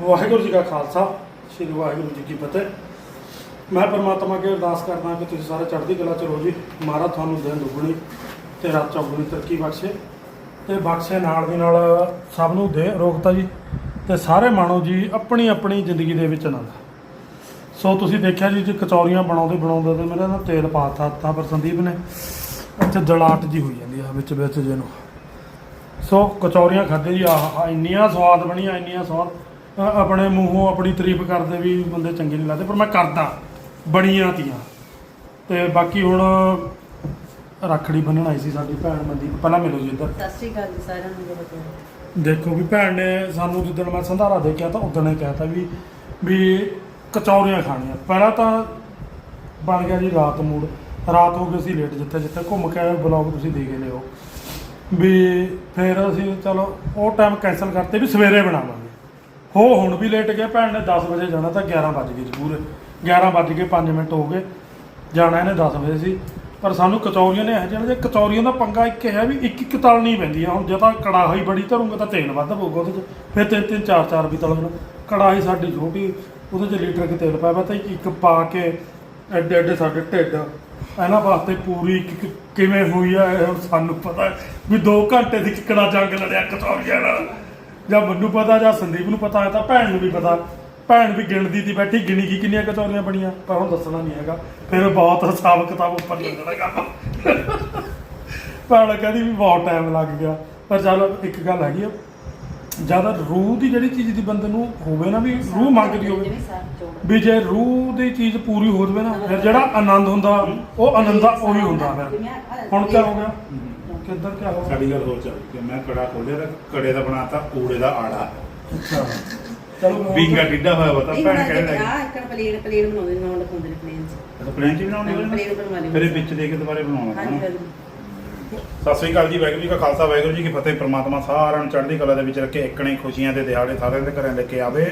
ਵਾਹਿਗੁਰੂ ਜੀ ਕਾ ਖਾਲਸਾ, ਸ੍ਰੀ ਵਾਹਿਗੁਰੂ ਜੀ ਕੀ ਫਤਿਹ। ਮੈਂ ਪਰਮਾਤਮਾ ਅੱਗੇ ਅਰਦਾਸ ਕਰਦਾ ਕਿ ਤੁਸੀਂ ਸਾਰੇ ਚੜ੍ਹਦੀ ਕਲਾ ਚ ਰਹੋ ਜੀ। ਮਹਾਰਾ ਤੁਹਾਨੂੰ ਦਿਨ ਦੁਗਣੀ ਤੇ ਰਾਤ ਚੌਗਣੀ ਤਰੱਕੀ ਬਖਸ਼ੇ। ਤੇ ਬਖਸ਼ੇ ਨਾਲ ਦੀ ਨਾਲ ਸਭ ਨੂੰ ਦੇ ਰੋਗਤਾ ਜੀ। ਤੇ ਸਾਰੇ ਮਾਣੋ ਜੀ ਆਪਣੀ ਆਪਣੀ ਜ਼ਿੰਦਗੀ ਦੇ ਵਿੱਚ ਆਨੰਦ। ਸੋ ਤੁਸੀਂ ਦੇਖਿਆ ਜੀ ਜੇ ਕਚੌਰੀਆਂ ਬਣਾਉਂਦੇ ਬਣਾਉਂਦੇ ਤੇ ਮੇਰੇ ਨਾਲ ਤੇਲ ਪਾਤਾ ਤਾਂ ਪਰ ਸੰਦੀਪ ਨੇ। ਇੱਥੇ ਜਲਾਟ ਜੀ ਹੋਈ ਜਾਂਦੀ ਆ, ਵਿੱਚ ਵਿੱਚ ਜਿਹਨੂੰ। ਸੋ ਕਚੌਰੀਆਂ ਖਾਦੇ ਜੀ ਆਹ ਇੰਨੀਆਂ ਸਵਾਦ ਬਣੀਆਂ, ਇੰਨੀਆਂ ਸਵਾਦ। ਆਪਣੇ ਮੂੰਹੋਂ ਆਪਣੀ ਤਾਰੀਫ ਕਰਦੇ ਵੀ ਬੰਦੇ ਚੰਗੇ ਨਹੀਂ ਲੱਗਦੇ ਪਰ ਮੈਂ ਕਰਦਾ ਬਣੀਆਂ ਤੀਆਂ। ਤੇ ਬਾਕੀ ਹੁਣ ਰੱਖੜੀ ਬੰਨਣ ਆਈ ਸੀ ਸਾਡੀ ਭੈਣ ਮਨਦੀਪ ਪਹਿਲਾਂ ਮਿਲੋ ਜੀ ਇੱਧਰ। ਸਤਿ ਸ਼੍ਰੀ ਅਕਾਲ ਜੀ ਸਾਰਿਆਂ ਨੂੰ ਮੇਰੇ ਕੋਲ ਦੇਖੋ ਵੀ ਭੈਣ ਨੇ ਸਾਨੂੰ ਜਿੱਦਣ ਮੈਂ ਸੰਧਾਰਾ ਦੇਖਿਆ ਤਾਂ ਉਦੋਂ ਨੇ ਕਹਿਤਾ ਵੀ ਵੀ ਕਚੌਰੀਆਂ ਖਾਣੀਆਂ। ਪਹਿਲਾਂ ਤਾਂ ਬਣ ਗਿਆ ਜੀ ਰਾਤ ਮੂਡ। ਰਾਤ ਹੋ ਗਈ ਸੀ ਲੇਟ ਜਿੱਥੇ ਜਿੱਥੇ ਘੁੰਮ ਕੇ ਆਏ ਬਲੌਗ ਤੁਸੀਂ ਦੇਖ ਲਿਓ। ਵੀ ਫਿਰ ਅਸੀਂ ਚਲੋ ਉਹ ਟਾਈਮ ਕੈਨਸਲ ਕਰਤੇ ਵੀ ਸਵੇਰੇ ਬਣਾਵਾਂਗੇ। ਹੋ, ਹੁਣ ਵੀ ਲੇਟ ਗਿਆ ਭੈਣ ਨੇ 10 ਵਜੇ ਜਾਣਾ ਤਾਂ 11 ਵੱਜ ਗਏ ਜ਼ਰੂਰ। ਪੂਰੇ 11 ਵੱਜ ਕੇ 5 ਮਿੰਟ ਹੋ ਗਏ। ਜਾਣਾ ਇਹਨੇ 10 ਵਜੇ ਸੀ। ਪਰ ਸਾਨੂੰ ਕਚੌਰੀਆਂ ਨੇ ਇਹ ਜਿਹੜਾ ਜੇ ਕਚੌਰੀਆਂ ਦਾ ਪੰਗਾ ਇੱਕ ਹੈ ਵੀ ਇੱਕ ਇੱਕ ਤਲਣੀ ਪੈਂਦੀ ਆ। ਹੁਣ ਜੇ ਤਾਂ ਕੜਾਹੀ ਬੜੀ ਧਰੂੰਗਾ ਤਾਂ ਤੇਲ ਵੱਧ ਪਊਗਾ ਉਹਦੇ 'ਚ। ਫਿਰ ਤਿੰਨ ਤਿੰਨ, ਚਾਰ ਚਾਰ ਵੀ ਤਲਣਾ ਕੜਾਹੀ ਸਾਡੀ ਛੋਟੀ, ਉਹਦੇ 'ਚ ਲੀਟਰ ਕੇ ਤੇਲ ਪਾਇਆ ਵਾ ਤਾਂ ਇੱਕ ਪਾ ਕੇ ਐਡੇ ਐਡੇ ਸਾਡੇ ਢਿੱਡ। ਇਹਨਾਂ ਵਾਸਤੇ ਪੂਰੀ ਇੱਕ ਇੱਕ ਕਿਵੇਂ ਹੋਈ ਆ ਸਾਨੂੰ ਪਤਾ ਵੀ 2 ਘੰਟੇ ਦੀ ਕਿਕੜਾ ਜੰਗ ਲੜਿਆ ਕਚੌਰੀਆਂ ਨਾਲ। ਜਾਂ ਮੈਨੂੰ ਪਤਾ ਜਾਂ ਸੰਦੀਪ ਨੂੰ ਪਤਾ ਹੈ ਤਾਂ ਭੈਣ ਨੂੰ ਵੀ ਪਤਾ। ਭੈਣ ਵੀ ਗਿਣਦੀ ਤੀ ਬੈਠੀ ਗਿਣੀ ਕੀ ਕਿੰਨੀਆਂ ਕਚੌਰੀਆਂ ਬਣੀਆਂ ਪਰ ਹੁਣ ਦੱਸਣਾ ਨਹੀਂ ਹੈਗਾ। ਫਿਰ ਬਹੁਤ ਹਿਸਾਬ ਕਿਤਾਬ ਉੱਪਰ ਲੱਗਣਾ ਕੰਮ ਭੈਣ ਕਹਿੰਦੀ ਵੀ ਬਹੁਤ ਟਾਈਮ ਲੱਗ ਗਿਆ। ਪਰ ਚੱਲ ਇੱਕ ਗੱਲ ਹੈਗੀ ਆ ਜ਼ਿਆਦਾ ਰੂਹ ਦੀ ਜਿਹੜੀ ਚੀਜ਼ ਦੀ ਬੰਦੇ ਨੂੰ ਹੋਵੇ ਨਾ ਵੀ ਰੂਹ ਮੰਗਦੀ ਹੋਵੇ ਵੀ ਜੇ ਰੂਹ ਦੀ ਚੀਜ਼ ਪੂਰੀ ਹੋ ਜਾਵੇ ਨਾ ਫਿਰ ਜਿਹੜਾ ਆਨੰਦ ਹੁੰਦਾ ਉਹ ਆਨੰਦ ਆ ਉਹੀ ਹੁੰਦਾ ਫਿਰ। ਹੁਣ ਕੀ ਹੋ ਗਿਆ? ਕਿੱਧਰ ਕੀ ਹੋ ਸਾਡੀ ਗੱਲ ਹੋਰ ਚੱਲ ਕਿ ਮੈਂ ਕੜਾ ਖੋਲਿਆ ਤਾਂ ਕੜੇ ਦਾ ਬਣਾਤਾ ਊੜੇ ਦਾ ਆੜਾ। ਅੱਛਾ। ਚਲੋ ਵਿੰਗਾ ਟਿੱਡਾ ਹੋਇਆ ਵਾ ਤਾਂ ਨਹੀਂ ਭੈਣ ਮੈਂ ਕਹਿਣ ਲੱਗੀ। ਆ ਇੱਕ ਪਲੇਨ ਪਲੇਨ ਬਣਾਉਂਦੇ ਨੇ ਨਾਮ ਲਿਖਾਉਂਦੇ ਨੇ ਪਲੇਨ ਚ। ਤਾਂ ਪਲੇਨ ਚ ਬਣਾਉਣੀ ਹਾਂ, ਪਲੇਨ ਬਣਵਾ ਲਈ ਫਿਰ ਇਹ ਵਿੱਚ ਦੇ ਕੇ ਦੁਬਾਰੇ ਬਣਾਉਣਾ ਹਾਂਜੀ ਹੈ ਹਾਂਜੀ। ਸਤਿ ਸ੍ਰੀ ਅਕਾਲ ਜੀ ਵਾਹਿਗੁਰੂ ਜੀ ਕਾ ਖਾਲਸਾ ਵਾਹਿਗੁਰੂ ਜੀ ਕੀ ਫਤਿਹ। ਪ੍ਰਮਾਤਮਾ ਸਾਰਿਆਂ ਨੂੰ ਚੜ੍ਹਦੀ ਕਲਾ ਦੇ ਵਿੱਚ ਰੱਖੇ ਇਕਣੇ ਖੁਸ਼ੀਆਂ ਦੇ ਦਿਹਾੜੇ ਸਾਰਿਆਂ ਦੇ ਘਰਾਂ ਲੈ ਕੇ ਆਵੇ।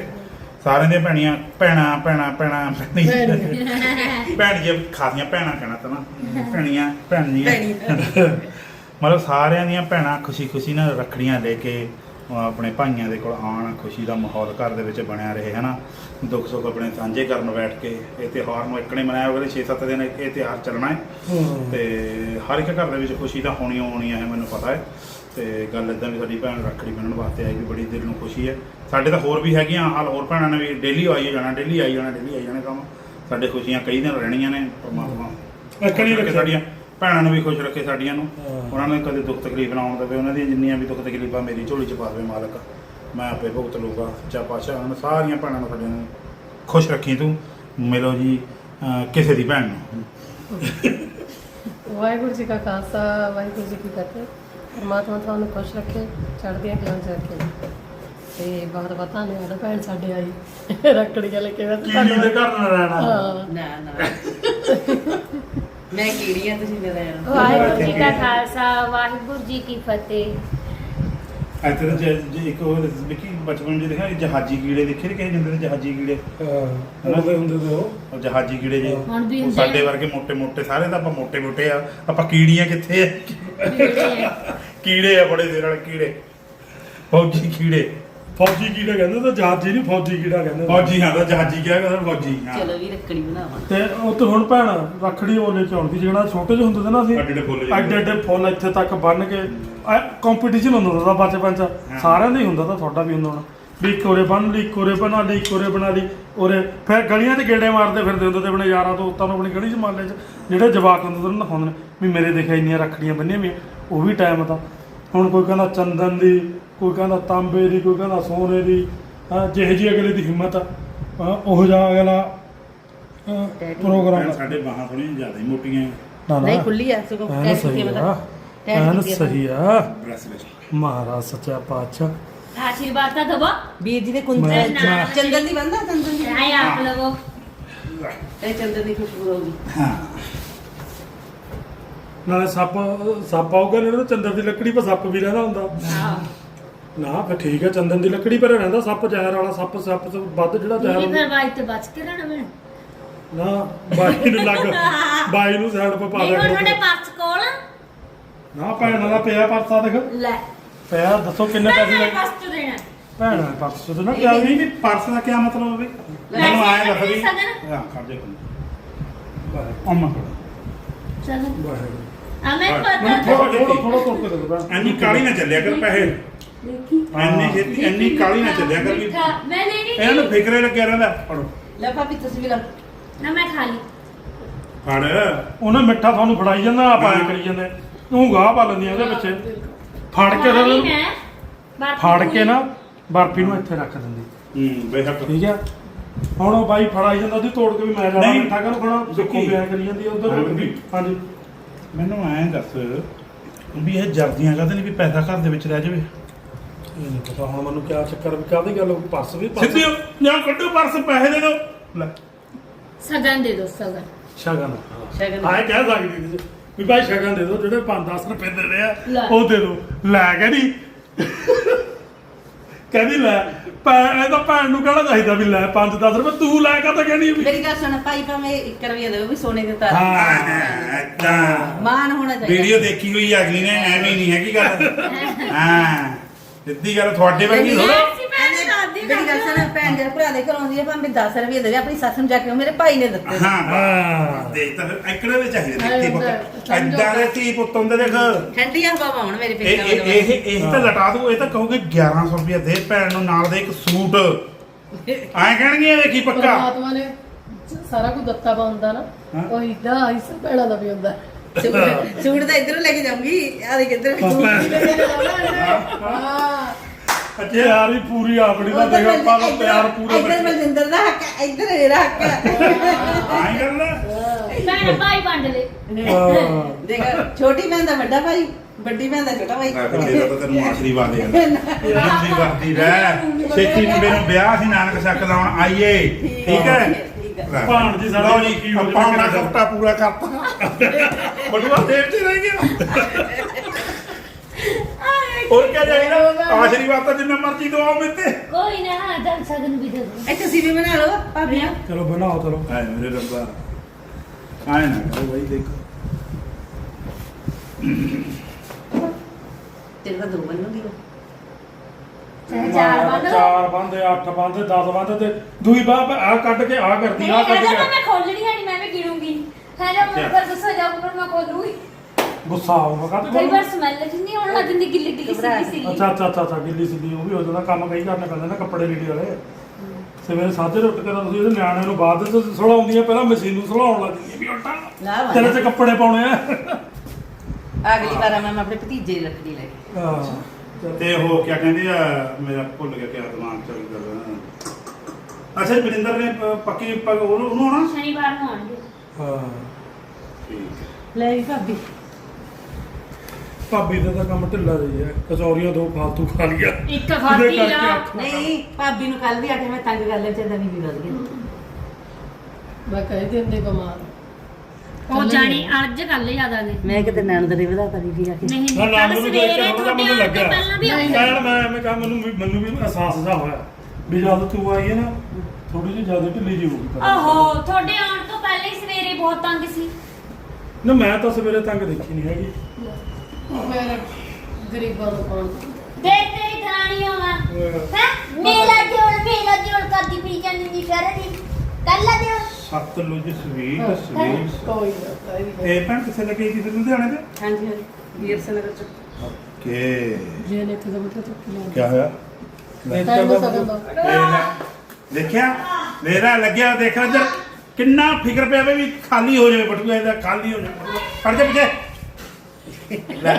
ਸਾਰਿਆਂ ਦੀਆਂ ਭੈਣੀਆਂ ਭੈਣਾਂ ਭੈਣਾਂ ਭੈਣਾਂ ਭੈਣੀਆਂ। ਖਾਸੀਆਂ ਭੈਣਾਂ ਕਹਿਣਾ ਤਾਂ ਨਾ। ਭੈਣੀਆਂ ਭੈਣੀਆਂ। ਮਤਲਬ ਸਾਰਿਆਂ ਦੀਆਂ ਭੈਣਾਂ ਖੁਸ਼ੀ ਖੁਸ਼ੀ ਨਾਲ ਰੱਖੜੀਆਂ ਲੈ ਕੇ ਆਪਣੇ ਭਾਈਆਂ ਦੇ ਕੋਲ ਆਉਣ ਖੁਸ਼ੀ ਦਾ ਮਾਹੌਲ ਘਰ ਦੇ ਵਿੱਚ ਬਣਿਆ ਰਹੇ ਹਨਾ? ਦੁੱਖ ਸੁੱਖ ਆਪਣੇ ਸਾਂਝੇ ਕਰਨ ਬੈਠ ਕੇ ਇਹ ਤਿਉਹਾਰ ਨੂੰ ਇਕਣੇ ਮਨਾਇਆ ਹੋਵੇ 6-7 ਦਿਨ ਇਹ ਤਿਉਹਾਰ ਚੱਲਣਾ ਹੈ। ਤੇ ਹਰ ਇੱਕ ਘਰ ਦੇ ਵਿੱਚ ਖੁਸ਼ੀ ਤਾਂ ਹੋਣੀ ਹੋਣੀ ਹੈ ਮੈਨੂੰ ਪਤਾ ਹੈ। ਤੇ ਗੱਲ ਇਦਾਂ ਵੀ ਸਾਡੀ ਭੈਣ ਰੱਖੜੀ ਬੰਨਣ ਵਾਸਤੇ ਆਈ ਵੀ ਬੜੀ ਦਿਲ ਨੂੰ ਖੁਸ਼ੀ ਹੈ। ਸਾਡੇ ਤਾਂ ਹੋਰ ਵੀ ਹੈਗੀਆਂ ਹਾਲ ਹੋਰ ਭੈਣਾਂ ਨੇ ਵੀ ਡੇਲੀ ਆਈ ਜਾਣਾ ਡੇਲੀ ਆਈ ਜਾਣਾ ਡੇਲੀ ਆਈ ਜਾਣਾ ਕੰਮ। ਸਾਡੇ ਖੁਸ਼ੀਆਂ ਕਈ ਦਿਨ ਰਹਿਣੀਆਂ ਨੇ ਪਰਮਾਤਮਾ ਰੱਖੜੀ ਰੱਖੇ ਰੱਖੇ ਸਾਡੀਆਂ। ਭੈਣਾਂ ਨੂੰ ਵੀ ਖੁਸ਼ ਰੱਖੇ ਸਾਡੀਆਂ ਨੂੰ। ਉਹਨਾਂ ਨੇ ਕਦੇ ਦੁੱਖ ਤਕਲੀਫ ਨਾ ਆਉਣ ਦੇਵੇ ਉਹਨਾਂ ਦੀਆਂ ਜਿੰਨੀਆਂ ਵੀ ਦੁੱਖ ਤਕਲੀਫਾਂ ਮੇਰੀ ਝੋਲੀ ਚ ਪਾ ਦੇਵੇ ਮਾਲਕ। ਮੈਂ ਆਪੇ ਭੁਗਤ ਲੂਗਾ ਸੱਚਾ ਪਾਤਸ਼ਾਹ ਉਹਨਾਂ ਨੂੰ ਸਾਰੀਆਂ ਭੈਣਾਂ ਨੂੰ ਸਾਡੀਆਂ ਨੂੰ ਖੁਸ਼ ਰੱਖੀ ਤੂੰ। ਮਿਲੋ ਜੀ ਕਿਸੇ ਦੀ ਭੈਣ ਨੂੰ। ਵਾਹਿਗੁਰੂ ਜੀ ਕਾ ਖਾਲਸਾ ਵਾਹਿਗੁਰੂ ਜੀ ਕੀ ਫਤਿਹ। ਪਰਮਾਤਮਾ ਤੁਹਾਨੂੰ ਖੁਸ਼ ਰੱਖੇ ਚੜ੍ਹਦੀਆਂ ਕਲਾਂ ਚ ਰੱਖੇ। ਤੇ ਬਹੁਤ ਬਹੁਤ ਧੰਨਵਾਦ ਭੈਣ ਸਾਡੇ ਆਈ। ਰੱਖੜੀਆਂ ਲੈ ਕੇ ਮੈਂ ਕੀੜੀ ਦੇ ਘਰ ਨਾ ਰਹਿਣਾ? ਹਾਂ। ਨਾ ਨਾ। ਮੈਂ ਕਿਹੜੀ ਆ ਤੁਸੀਂ ਮੇਰਾ ਜਾਣੋ ਵਾਹਿਗੁਰੂ ਜੀ ਕਾ ਖਾਲਸਾ ਵਾਹਿਗੁਰੂ ਜੀ ਕੀ ਫਤਿਹ। ਇੱਥੇ ਜੇ ਜੇ ਇੱਕ ਹੋਰ ਦੇਖੀ ਬਚਪਨ ਚ ਦੇਖਿਆ ਜਹਾਜੀ ਕੀੜੇ ਦੇਖੇ ਨੇ ਕਿਸੇ ਜਿੰਦੇ ਨੇ ਜਹਾਜੀ ਕੀੜੇ? ਉਹਦੇ ਹੁੰਦੇ ਤੇ ਉਹ। ਉਹ ਜਹਾਜੀ ਕੀੜੇ ਜੇ। ਸਾਡੇ ਵਰਗੇ ਮੋਟੇ ਮੋਟੇ ਸਾਰੇ ਤਾਂ ਆਪਾਂ ਮੋٹے ਮੋٹੇ ਆ। ਆਪਾਂ ਕੀੜੀਆਂ ਕਿੱਥੇ ਆ? ਕੀੜੇ ਆ। ਬੜੇ ਦੇਰ ਵਾਲੇ ਕੀੜੇ। ਫੌਜੀ ਕੀੜੇ। ਫੌਜੀ ਕੀੜਾ ਕਹਿੰਦੇ ਤਾਂ ਜਹਾਜੀ ਨਹੀਂ ਫੌਜੀ ਕੀੜਾ ਕਹਿੰਦੇ ਫੌਜੀ ਹਾਂ ਤਾਂ ਜਹਾਜੀ ਕਿਹਾ ਕਹਿੰਦਾ ਫੌਜੀ ਹਾਂ। ਚਲੋ ਵੀ ਰੱਖੜੀ ਬਣਾਵਾਂ। ਤੇ ਉਹ ਤੇ ਹੁਣ ਭੈਣ ਰੱਖੜੀ ਉਹ ਲੈ ਕੇ ਆਉਂਦੀ ਜਿਹੜਾ ਛੋਟੇ ਜਿਹੇ ਹੁੰਦੇ ਤੇ ਨਾ ਅਸੀਂ। ਐਡੇ ਐਡੇ ਫੁੱਲ ਜਿਹੇ। ਐਡੇ ਐਡੇ ਫੁੱਲ ਇੱਥੇ ਤੱਕ ਬੰਨ ਕੇ ਕੰਪੀਟੀਸ਼ਨ ਹੁੰਦਾ था ਬਚਪਨ ਚ ਸਾਰਿਆਂ ਦਾ ਹੀ ਹੁੰਦਾ ਤਾਂ ਤੁਹਾਡਾ ਵੀ ਹੁੰਦਾ ਹੋਣਾ। ਵੀ ਇੱਕ ਉਰੇ ਬੰਨ ਲਈ ਇੱਕ ਉਰੇ ਬਣਾ ਲਈ ਇੱਕ ਉਰੇ ਬਣਾ ਲਈ ਉਰੇ। ਫਿਰ ਗਲੀਆਂ 'ਚ ਗੇੜੇ ਮਾਰਦੇ ਫਿਰਦੇ ਹੁੰਦੇ ਤੇ ਆਪਣੇ ਯਾਰਾਂ ਦੋਸਤਾਂ ਨੂੰ ਆਪਣੀ ਗਲੀ 'ਚ ਮਾਲੇ 'ਚ। ਜਿਹੜੇ ਜਵਾਕ ਹੁੰਦੇ ਤੇ ਉਹਨਾਂ ਨੂੰ ਦਿਖਾਉਂਦੇ ਨੇ ਵੀ ਮੇਰੇ ਦੇਖਿਆ ਇੰਨੀਆਂ ਰੱਖੜੀਆਂ ਬੰਨੀਆਂ ਵੀ ਉਹ ਵੀ ਟਾਈਮ ਤਾਂ। ਹੁਣ ਕੋਈ ਕਹਿੰਦਾ ਚੰਦਨ ਦੀ ਕੋਈ ਕਹਿੰਦਾ ਤਾਂਬੇ ਦੀ ਕੋਈ ਕਹਿੰਦਾ ਸੋਨੇ ਦੀ ਹਾਂ ਜਿਹੇ ਜੀ ਅਗਲੇ ਦੀ ਹਿੰਮਤ ਆ। ਹਾਂ, ਉਹ ਜਿਹਾ ਅਗਲਾ ਪ੍ਰੋਗਰਾਮ ਸਾਡੇ ਬਾਹਾਂ ਥੋੜੀਆਂ ਜ਼ਿਆਦਾ ਹੀ ਮੋਟੀਆਂ। ਨਾ ਨਹੀਂ ਖੁੱਲੀ ਆ ਸਗੋਂ ਟੈਸਟ ਐਨ ਕੀਤਾ ਸਹੀ ਆ। ਮਹਾਰਾਜ ਸੱਚਾ ਪਾਤਸ਼ਾਹ। ਆਸ਼ੀਰਵਾਦ ਤਾਂ ਦਬੋ ਵੀਰ ਜੀ ਦੇ ਕੁੰਜ ਜਾ- ਚੰਦਨ ਦੀ ਬੰਦਾ ਚੰਦਨ ਦੀ ਆਏ ਆਪ ਲਵੋ। ਇਹ ਚੰਦਨ ਦੀ ਖੁਸ਼ਬੂ ਹੋਗੀ ਹਾਂ। ਨਾਲੇ ਸੱਪ ਸੱਪ ਆਊਗਾ ਨਾ ਚੰਦਨ ਦੀ ਲੱਕੜੀ 'ਤੇ ਸੱਪ ਵੀ ਰਹਿੰਦਾ ਹੁੰਦਾ। ਆਹ ਨਾ ਫਿਰ ਠੀਕ ਹੈ ਚੰਦਨ ਦੀ ਲੱਕੜੀ 'ਪਰ ਰਹਿੰਦਾ ਸੱਪ ਜ਼ਹਿਰ ਵਾਲਾ ਸੱਪ ਸੱਪ ਤੋਂ ਵੱਧ ਜਿਹੜਾ ਜ਼ਹਿਰ ਹੁੰਦਾ। ਫਿਰ ਬਾਈ ਤੇ ਬਚ ਕੇ ਰਹਿਣਾ ਮੈਂ ਨਾ ਬਾਈ ਨੂੰ ਲੱਗ ਬਾਈ ਨੂੰ ਸਾਈਡ ਪਾ ਨਹੀਂ ਦਿਆ ਹੁਣ ਤੁਹਾਡੇ ਕਰੋ। ਪਰਸ ਕੋਲ ਨਾ ਭੈਣ ਦਾ ਪਿਆ ਪਰਸਾ ਦੇਖ। ਲੈ। ਪਿਆ ਦੱਸੋ ਕਿੰਨੇ ਮੈਂ ਪੈਸੇ ਮੇਰੇ ਲੱਗੇ। ਪਰਸ ਚ ਦੇਣਾ। ਭੈਣ ਹੈ ਪਰਸ ਤੇ ਨਾ ਨਹੀਂ ਕਿਹਾ ਵੀ ਨਹੀਂ ਪਰਸ ਦਾ ਕੀ ਮਤਲਬ ਹੋਵੇ ਲੈ ਮੈਨੂੰ ਆਇਆ ਵੀ। ਸਗਨ। ਹਾਂ ਖੜ ਜਾ ਅੰਮਾ ਚਲੋ। ਆ ਮੈਂ ਪਤਾ ਥੋੜਾ ਥੋੜਾ ਥੋੜਾ ਤੁਰ ਕੇ ਦੇ ਦੋ ਐਨੀ ਕਾਲੀ ਨਾ ਚੱਲਿਆ ਕਰ ਪੈਸੇ। ਐਨੀ ਛੇਤੀ ਐਨੀ ਕਾਲੀ ਨਾ ਚੱਲਿਆ ਕਰ ਵੀ ਮਿੱਠਾ ਮੈਂ ਲੈਣੀ ਇਹਨਾਂ ਨੂੰ ਫਿਕਰੇ ਲੱਗਿਆ ਰਹਿੰਦਾ ਫੜੋ। ਲੈ ਭਾਬੀ ਤੁਸੀਂ ਵੀ ਲਓ। ਨਾ ਮੈਂ ਖਾ ਲਈ। ਫੜ। ਉਹਨੇ ਮਿੱਠਾ ਤੁਹਾਨੂੰ ਫੜਾਈ ਜਾਂਦਾ ਆਪ ਆਇਆ ਕਰੀ ਜਾਂਦੇ। ਤੂੰ ਗਾਹ ਪਾ ਲੈਂਦੀ ਆ ਉਹਦੇ ਪਿੱਛੇ। ਫੜ ਕੇ ਖਾ ਲਈ ਫਿਰ ਮੈਂ। ਬਾਕੀ ਫੜ ਤੂੰ ਕੇ ਨਾ ਬਰਫੀ ਨੂੰ ਇੱਥੇ ਰੱਖ ਦਿੰਦੀ। ਹੂੰ ਬੇਹੱਕ ਠੀਕ ਹੈ ਹੁਣ ਉਹ ਬਾਈ ਫੜਾਈ ਜਾਂਦਾ ਉਹਦੀ ਤੋੜ ਕੇ ਵੀ ਮੈਂ ਜਾਣਾ ਨਹੀਂ। ਮਿੱਠਾ ਕਰ ਖਾਣਾ ਦੇਖੋ। ਵਿੱਕੀ। ਬਿਆ ਕਰੀ ਜਾਂਦੀ ਆ ਉਧਰ। ਹਾਂ, ਵਿੱਕੀ। ਹਾਂਜੀ। ਮੈਨੂੰ ਐਂ ਦੱਸ ਵੀ ਇਹ ਜਰਦੀਆਂ ਕਹਦੇ ਨਹੀਂ ਵੀ ਪੈਸਾ ਘਰ ਦੇ ਵਿੱਚ ਰਹਿ ਜਾਵੇ? ਨਹੀਂ ਪਤਾ ਹੁਣ ਮੈਨੂੰ ਕਿਆ ਚੱਕਰ ਵੀ ਕਾਹਦੀ ਗੱਲ ਉਹ ਪਰਸ ਵੀ ਪਰਸ। ਸਿੱਧੀ ਜਾਂ ਕੱਢੋ ਪਰਸ ਪੈਸੇ ਦੇ ਦਿਓ। ਲੈ। ਸਗਨ ਦੇ ਦੋ ਸਗਨ। ਸ਼ਗਨ। ਸ਼ਗਨ। ਆਏ ਕਹਿ ਸਕਦੀ ਸੀ ਵੀ ਭਾਈ ਸ਼ਗਨ ਦੇ ਦਿਓ ਜਿਹੜੇ 5-10 ਰੁਪਏ ਦੇ ਰਹੇ ਆ ਲੈ। ਉਹ ਦੇ ਦਿਓ। ਲੈ ਕਹਿੰਦੀ ਕਹਿੰਦੀ ਲੈ ਭੈਣ ਇਹ ਤਾਂ ਭੈਣ ਨੂੰ ਕਹਿਣਾ ਚਾਹੀਦਾ ਵੀ ਲੈ 5-10 ਰੁਪਏ ਤੂੰ ਲੈ ਕਾ ਤਾਂ ਕਹਿੰਦੀ ਵੀ। ਮੇਰੀ ਗੱਲ ਸੁਣ ਭਾਈ ਭਾਵੇਂ 1 ਰੁਪਿਆ ਦੇਵੇ ਵੀ ਸੋਨੇ ਦੇ ਤਾਰ। ਹਾਂ ਅੱਛਾ ਮਾਨ ਹੋਣਾ ਚਾਹੀਦਾ। ਵੀਡੀਓ ਦੇਖੀ ਹੋਈ ਆ ਅਗਲੀ ਨੇ ਐਵੇਂ ਨਹੀਂ ਹੈਗੀ ਗੱਲ। ਹਾਂ। ਸਿੱਧੀ ਗੱਲ ਤੁਹਾਡੇ ਵਰਗੀ ਥੋੜਾ ਅਸੀਂ ਭੈਣ ਨੂੰ ਦਾਦੀ ਮੇਰੀ ਗੱਲ ਸੁਣ ਭੈਣ ਜਦ ਭਰਾ ਦੇ ਘਰੋਂ ਆਉਂਦੀ ਹੈ ਭਾਵੇਂ 10 ਰੁਪਏ ਦੇਵੇ ਆਪਣੀ ਸੱਸ ਨੂੰ ਜਾ ਕੇ ਉਹ ਮੇਰੇ ਭਾਈ ਨੇ ਦਿੱਤੇ ਹਾਂ ਹਾਂ। ਦੇਖ ਤਾਂ ਫਿਰ ਐਕੜੇ ਦੇ ਚਾਹੀਦੇ ਨੇ ਧੀ ਹਾਂ, ਪੁੱਤ ਸਮਝੋ। ਐਦਾਂ ਦੇ ਧੀ ਪੁੱਤ ਹੁੰਦੇ ਦੇਖ। ਠੰਡੀਆਂ ਹਵਾਵਾਂ ਹੁਣ ਮੇਰੇ ਇਹ ਪੇਟਾਂ ਇਹ ਇਹ ਇਹ ਤਾਂ ਲਟਾ ਦੂ ਇਹ ਤਾਂ ਕਹੋਗੇ 1100 ਰੁਪਏ ਦੇ ਭੈਣ ਨੂੰ ਨਾਲ ਦੇ ਇੱਕ ਸੂਟ। ਐਂ ਕਹਿਣਗੇ ਇਹ ਦੇਖੀ ਪੱਕਾ? ਪਰਮਾਤਮਾ ਨੇ ਸਾਰਾ ਕੁਝ ਦਿੱਤਾ ਵਾ ਹੁੰਦਾ ਨਾ। ਹਾਂ। ਉਹ ਇਦਾਂ ਇਸ ਭੈਣਾਂ ਦਾ ਵੀ ਹੁੰਦਾ। ਸੂਟ ਸੂਟ ਤਾਂ ਇਧਰੋਂ ਲੈ ਕੇ ਜਾਊਂਗੀ। ਆ ਦੇਖ ਇੱਧਰ ਹਾਂ ਅੱਛੇ ਯਾਰ ਹੀ। ਪੂਰੀ ਆਪਣੀ ਦਾ ਦੇਖ ਆਪਾਂ ਨੂੰ ਪਿਆਰ ਪੂਰਾ ਇੱਧਰ ਬਲਜਿੰਦਰ ਦਾ ਹੱਕ ਹੈ, ਇੱਧਰ ਮੇਰਾ ਹੱਕ ਹੈ। ਐਂ ਗੱਲ ਭੈਣ ਭਾਈ ਵੰਡ ਲੈ। ਹਾਂ। ਦੇਖ ਛੋਟੀ ਭੈਣ ਦਾ ਵੱਡਾ ਭਾਈ ਵੱਡੀ ਭੈਣ ਦਾ ਛੋਟਾ ਭਾਈ। ਮੈਂ ਤਾਂ ਤੈਨੂੰ ਆਸ਼ੀਰਵਾਦ ਦੇ ਜਿੰਦੀ ਵਰਦੀ ਰਹਿ। ਛੇਤੀ ਨੂੰ ਵਿਆਹ ਸੀ ਨਾਨਕ ਛੱਕ ਲਾਉਣ ਆਈਏ। ਠੀਕ ਹੈ। ਭਾਣ ਜੀ ਸਾਡਾ ਲਓ ਜੀ ਕੀ ਹੋ ਆਪਾਂ ਨਾ ਕਿਹੜਾ ਕਪਟਾ ਪੂਰਾ ਕਰਤਾ। ਬਟੂਆ ਦੇਵ ਚ ਰਹਿ ਗਿਆ ਹੋਰ ਕਿਆ ਜਾਈਦਾ ਆਸ਼ੀਰਵਾਦ ਤਾਂ ਜਿੰਨਾ ਮਰਜ਼ੀ ਦਵਾਓ ਮੇਤੇ ਕੋਈ ਨਾ ਹਾਂ ਦਮ ਸਗਨ ਵੀ ਦੇ ਦੋ ਇਹ ਤੁਸੀਂ ਵੀ ਬਣਾ ਲਓ ਭਾਬੀਆਂ। ਚਲੋ ਬਣਾਓ ਚਲੋ। ਆਏ ਮੇਰੇ ਰੱਬਾ। ਆਏ ਨਾ ਕਰੋ ਬਾਈ ਦੇਖੋ। ਤੇਰੇ ਤਾਂ ਦੋ ਬਣਨਗੇ ਚਾਹੇ ਚਾਰ ਬੰਦ ਚਾਰ ਬੰਦੇ 8 ਬੰਦੇ 10 ਬੰਦੇ ਤੇ ਦੂਈ ਬਾਹ ਆ ਕੱਢ ਕੇ ਆ ਕਰਦੀ ਆ ਕੱਢ ਕੇ ਮੈਂ ਖੋਲਣੀ ਹੈ ਨਹੀਂ ਮੈਂ ਵੀ ਗਿਣੂੰਗੀ ਹੈ ਨਾ ਮੈਂ ਫਿਰ ਗੁੱਸਾ ਜਾਊਗਾ ਪਰ ਮੈਂ ਖੋਲੂਗੀ ਗੁੱਸਾ ਆਊਗਾ ਕਾਹਤੇ ਕਈ ਵਾਰ ਸਮੈਲ ਜਿੰਨੀ ਹੋਣ ਲੱਗ ਜਾਂਦੀ ਗਿੱਲੀ ਗਿੱਲੀ ਸਿੱਧੀ ਅੱਛਾ ਅੱਛਾ ਅੱਛਾ ਅੱਛਾ ਗਿੱਲੀ ਸਿੱਧੀ ਉਹ ਵੀ ਹੋ ਜਾਂਦਾ ਕੰਮ ਕਈ ਕਰਨੇ ਪੈਂਦੇ ਨਾ ਕੱਪੜੇ ਲੀੜੇ ਵਾਲੇ। ਸਵੇਰੇ ਸਾਜਰੇ ਉੱਠ ਕੇ ਤਾਂ ਤੁਸੀਂ ਇਹਦੇ ਨਿਆਣੇ ਨੂੰ ਬਾਅਦ ਚ ਸੁਲਾਉਂਦੀਆਂ ਪਹਿਲਾਂ ਮਸ਼ੀਨ ਨੂੰ ਸੁਲਾਉਣ ਲੱਗ ਜਾਂਦੀਆਂ ਵੀ ਵਾ ਤੇਰੇ ਚ ਕੱਪੜੇ ਪਾਉਣੇ ਆ। ਅਗਲੀ ਵਾਰ ਮੈਂ ਆਪਣੇ ਭਤੀਜੇ ਲੱਕੜੀ ਲੈ ਕੇ ਹਾਂ। ਤੇ ਉਹ ਕਿਆ ਕਹਿੰਦੇ ਆ ਮੇਰਾ ਭੁੱਲ ਗਿਆ ਕਿਆ ਦਿਮਾਗ ਚ ਗੱਲ। ਅੱਛਾ ਬਰਿੰਦਰ ਨੇ ਪ- ਪੱਕੀ ਪੱਗ ਉਹਨੂੰ ਉਹਨੂੰ ਆਉਣਾ? ਸ਼ਨੀਵਾਰ ਨੂੰ ਆਉਣਗੇ। ਹਾਂ। ਠੀਕ ਲੈ ਵੀ ਭਾਬੀ। ਭਾਬੀ ਦਾ ਤਾਂ ਕੰਮ ਢਿੱਲਾ ਰਹੀ ਹੈ ਕਚੌਰੀਆਂ ਦੋ ਫਾਲਤੂ ਖਾ ਲਿਆ ਇੱਕ ਉਹਦੇ ਕਰਕੇ ਆ। ਅੱਖ- ਨਹੀਂ ਭਾਬੀ ਨੂੰ ਕੱਲ ਵੀ ਆ ਕੇ ਮੈਂ ਤੰਗ ਕਰ ਲਿਆ ਤੇ ਵੀ ਵੀ ਵੱਧ ਗਿਆ ਮੈਂ ਕਹਿ ਦਿੰਦੇ ਬਿਮਾਰ ਉਹ ਜਾਣੀ ਅੱਜ ਕੱਲ ਯਾਦ ਆ ਗਏ ਮੈਂ ਕਿਤੇ ਨਣਦ ਦੇ ਵਧਾ ਤਾ ਵੀ ਆ ਕੇ। ਨਹੀਂ ਨਾ, ਨਹੀਂ ਨਾ, ਕੱਲ ਮੈਨੂੰ ਦੇਖ ਕੇ ਸਵੇਰੇ ਤੁਹਾਡੇ ਮੈਨੂੰ ਆਉਣ ਤੋਂ ਲੱਗਾ। ਪਹਿਲਾਂ ਵੀ ਨਹੀਂ, ਕਹਿਣ ਮੈਂ ਐਵੇਂ ਕਹਾਂ ਮੈਨੂੰ ਵੀ ਮੈਨੂੰ ਵੀ ਅਹਿਸਾਸ ਜਾ ਹੋਇਆ ਵੀ ਜਦ ਤੂੰ ਆਈ ਹੈ ਨਾ ਥੋੜੀ ਜਿਹੀ ਜ਼ਿਆਦਾ ਢਿੱਲੀ ਜਿਹੀ ਹੋ ਗਈ ਪਤਾ ਨਹੀਂ। ਆਹੋ ਤੁਹਾਡੇ ਆਉਣ ਤੋਂ ਪਹਿਲਾਂ ਹੀ ਸਵੇਰੇ ਬਹੁਤ ਤੰਗ ਸੀ। ਨਾ ਮੈਂ ਤਾਂ ਸਵੇਰੇ ਤੰਗ ਦੇਖੀ ਨਹੀਂ ਹੈਗੀ। ਮੈਂ ਗਰੀਬਾਂ ਨੂੰ ਪਾਉਣ ਦੇਖ ਤੇਰੀ ਦਰਾਣੀ ਆਵਾ ਹੈ? ਮੇਲਾ ਜੋੜ ਮੇਲਾ ਜੋੜ ਕਰਦੀ ਪਈ ਜਾਂਦੀ ਨਹੀਂ ਕਰ ਰਹੀ ਕੱਲਾ ਦਿਓ। ਸਤਲੁਜ ਸਵੀਟ ਸਵੀਟ ਕੋਈ ਨਾ ਕੋਈ ਨਾ। ਇਹ ਭੈਣ ਕਿੱਥੇ ਲੱਗੀ? ਕਿਸੇ ਲੁਧਿਆਣੇ ਤੇ? ਹਾਂਜੀ ਹਾਂਜੀ ਵੀਰ ਸਨਗਰ ਚ। ਓਕੇ। ਜੇ ਨੇ ਤੇ ਮਤਲਬ ਕੀ ਹੋਇਆ? ਲੈ, ਦੇਖਿਆ? ਮੇਰਾ ਲੱਗਿਆ ਦੇਖ ਇੱਧਰ। ਕਿੰਨਾ ਫਿਕਰ ਪਿਆ ਵੇ ਵੀ ਖਾਲੀ ਹੋ ਜਾਵੇ ਬਟੂਆ ਇਹਦਾ ਖਾਲੀ ਹੋ ਜਾਵੇ। ਫੜ ਜਾ ਪਿੱਛੇ। ਲੈ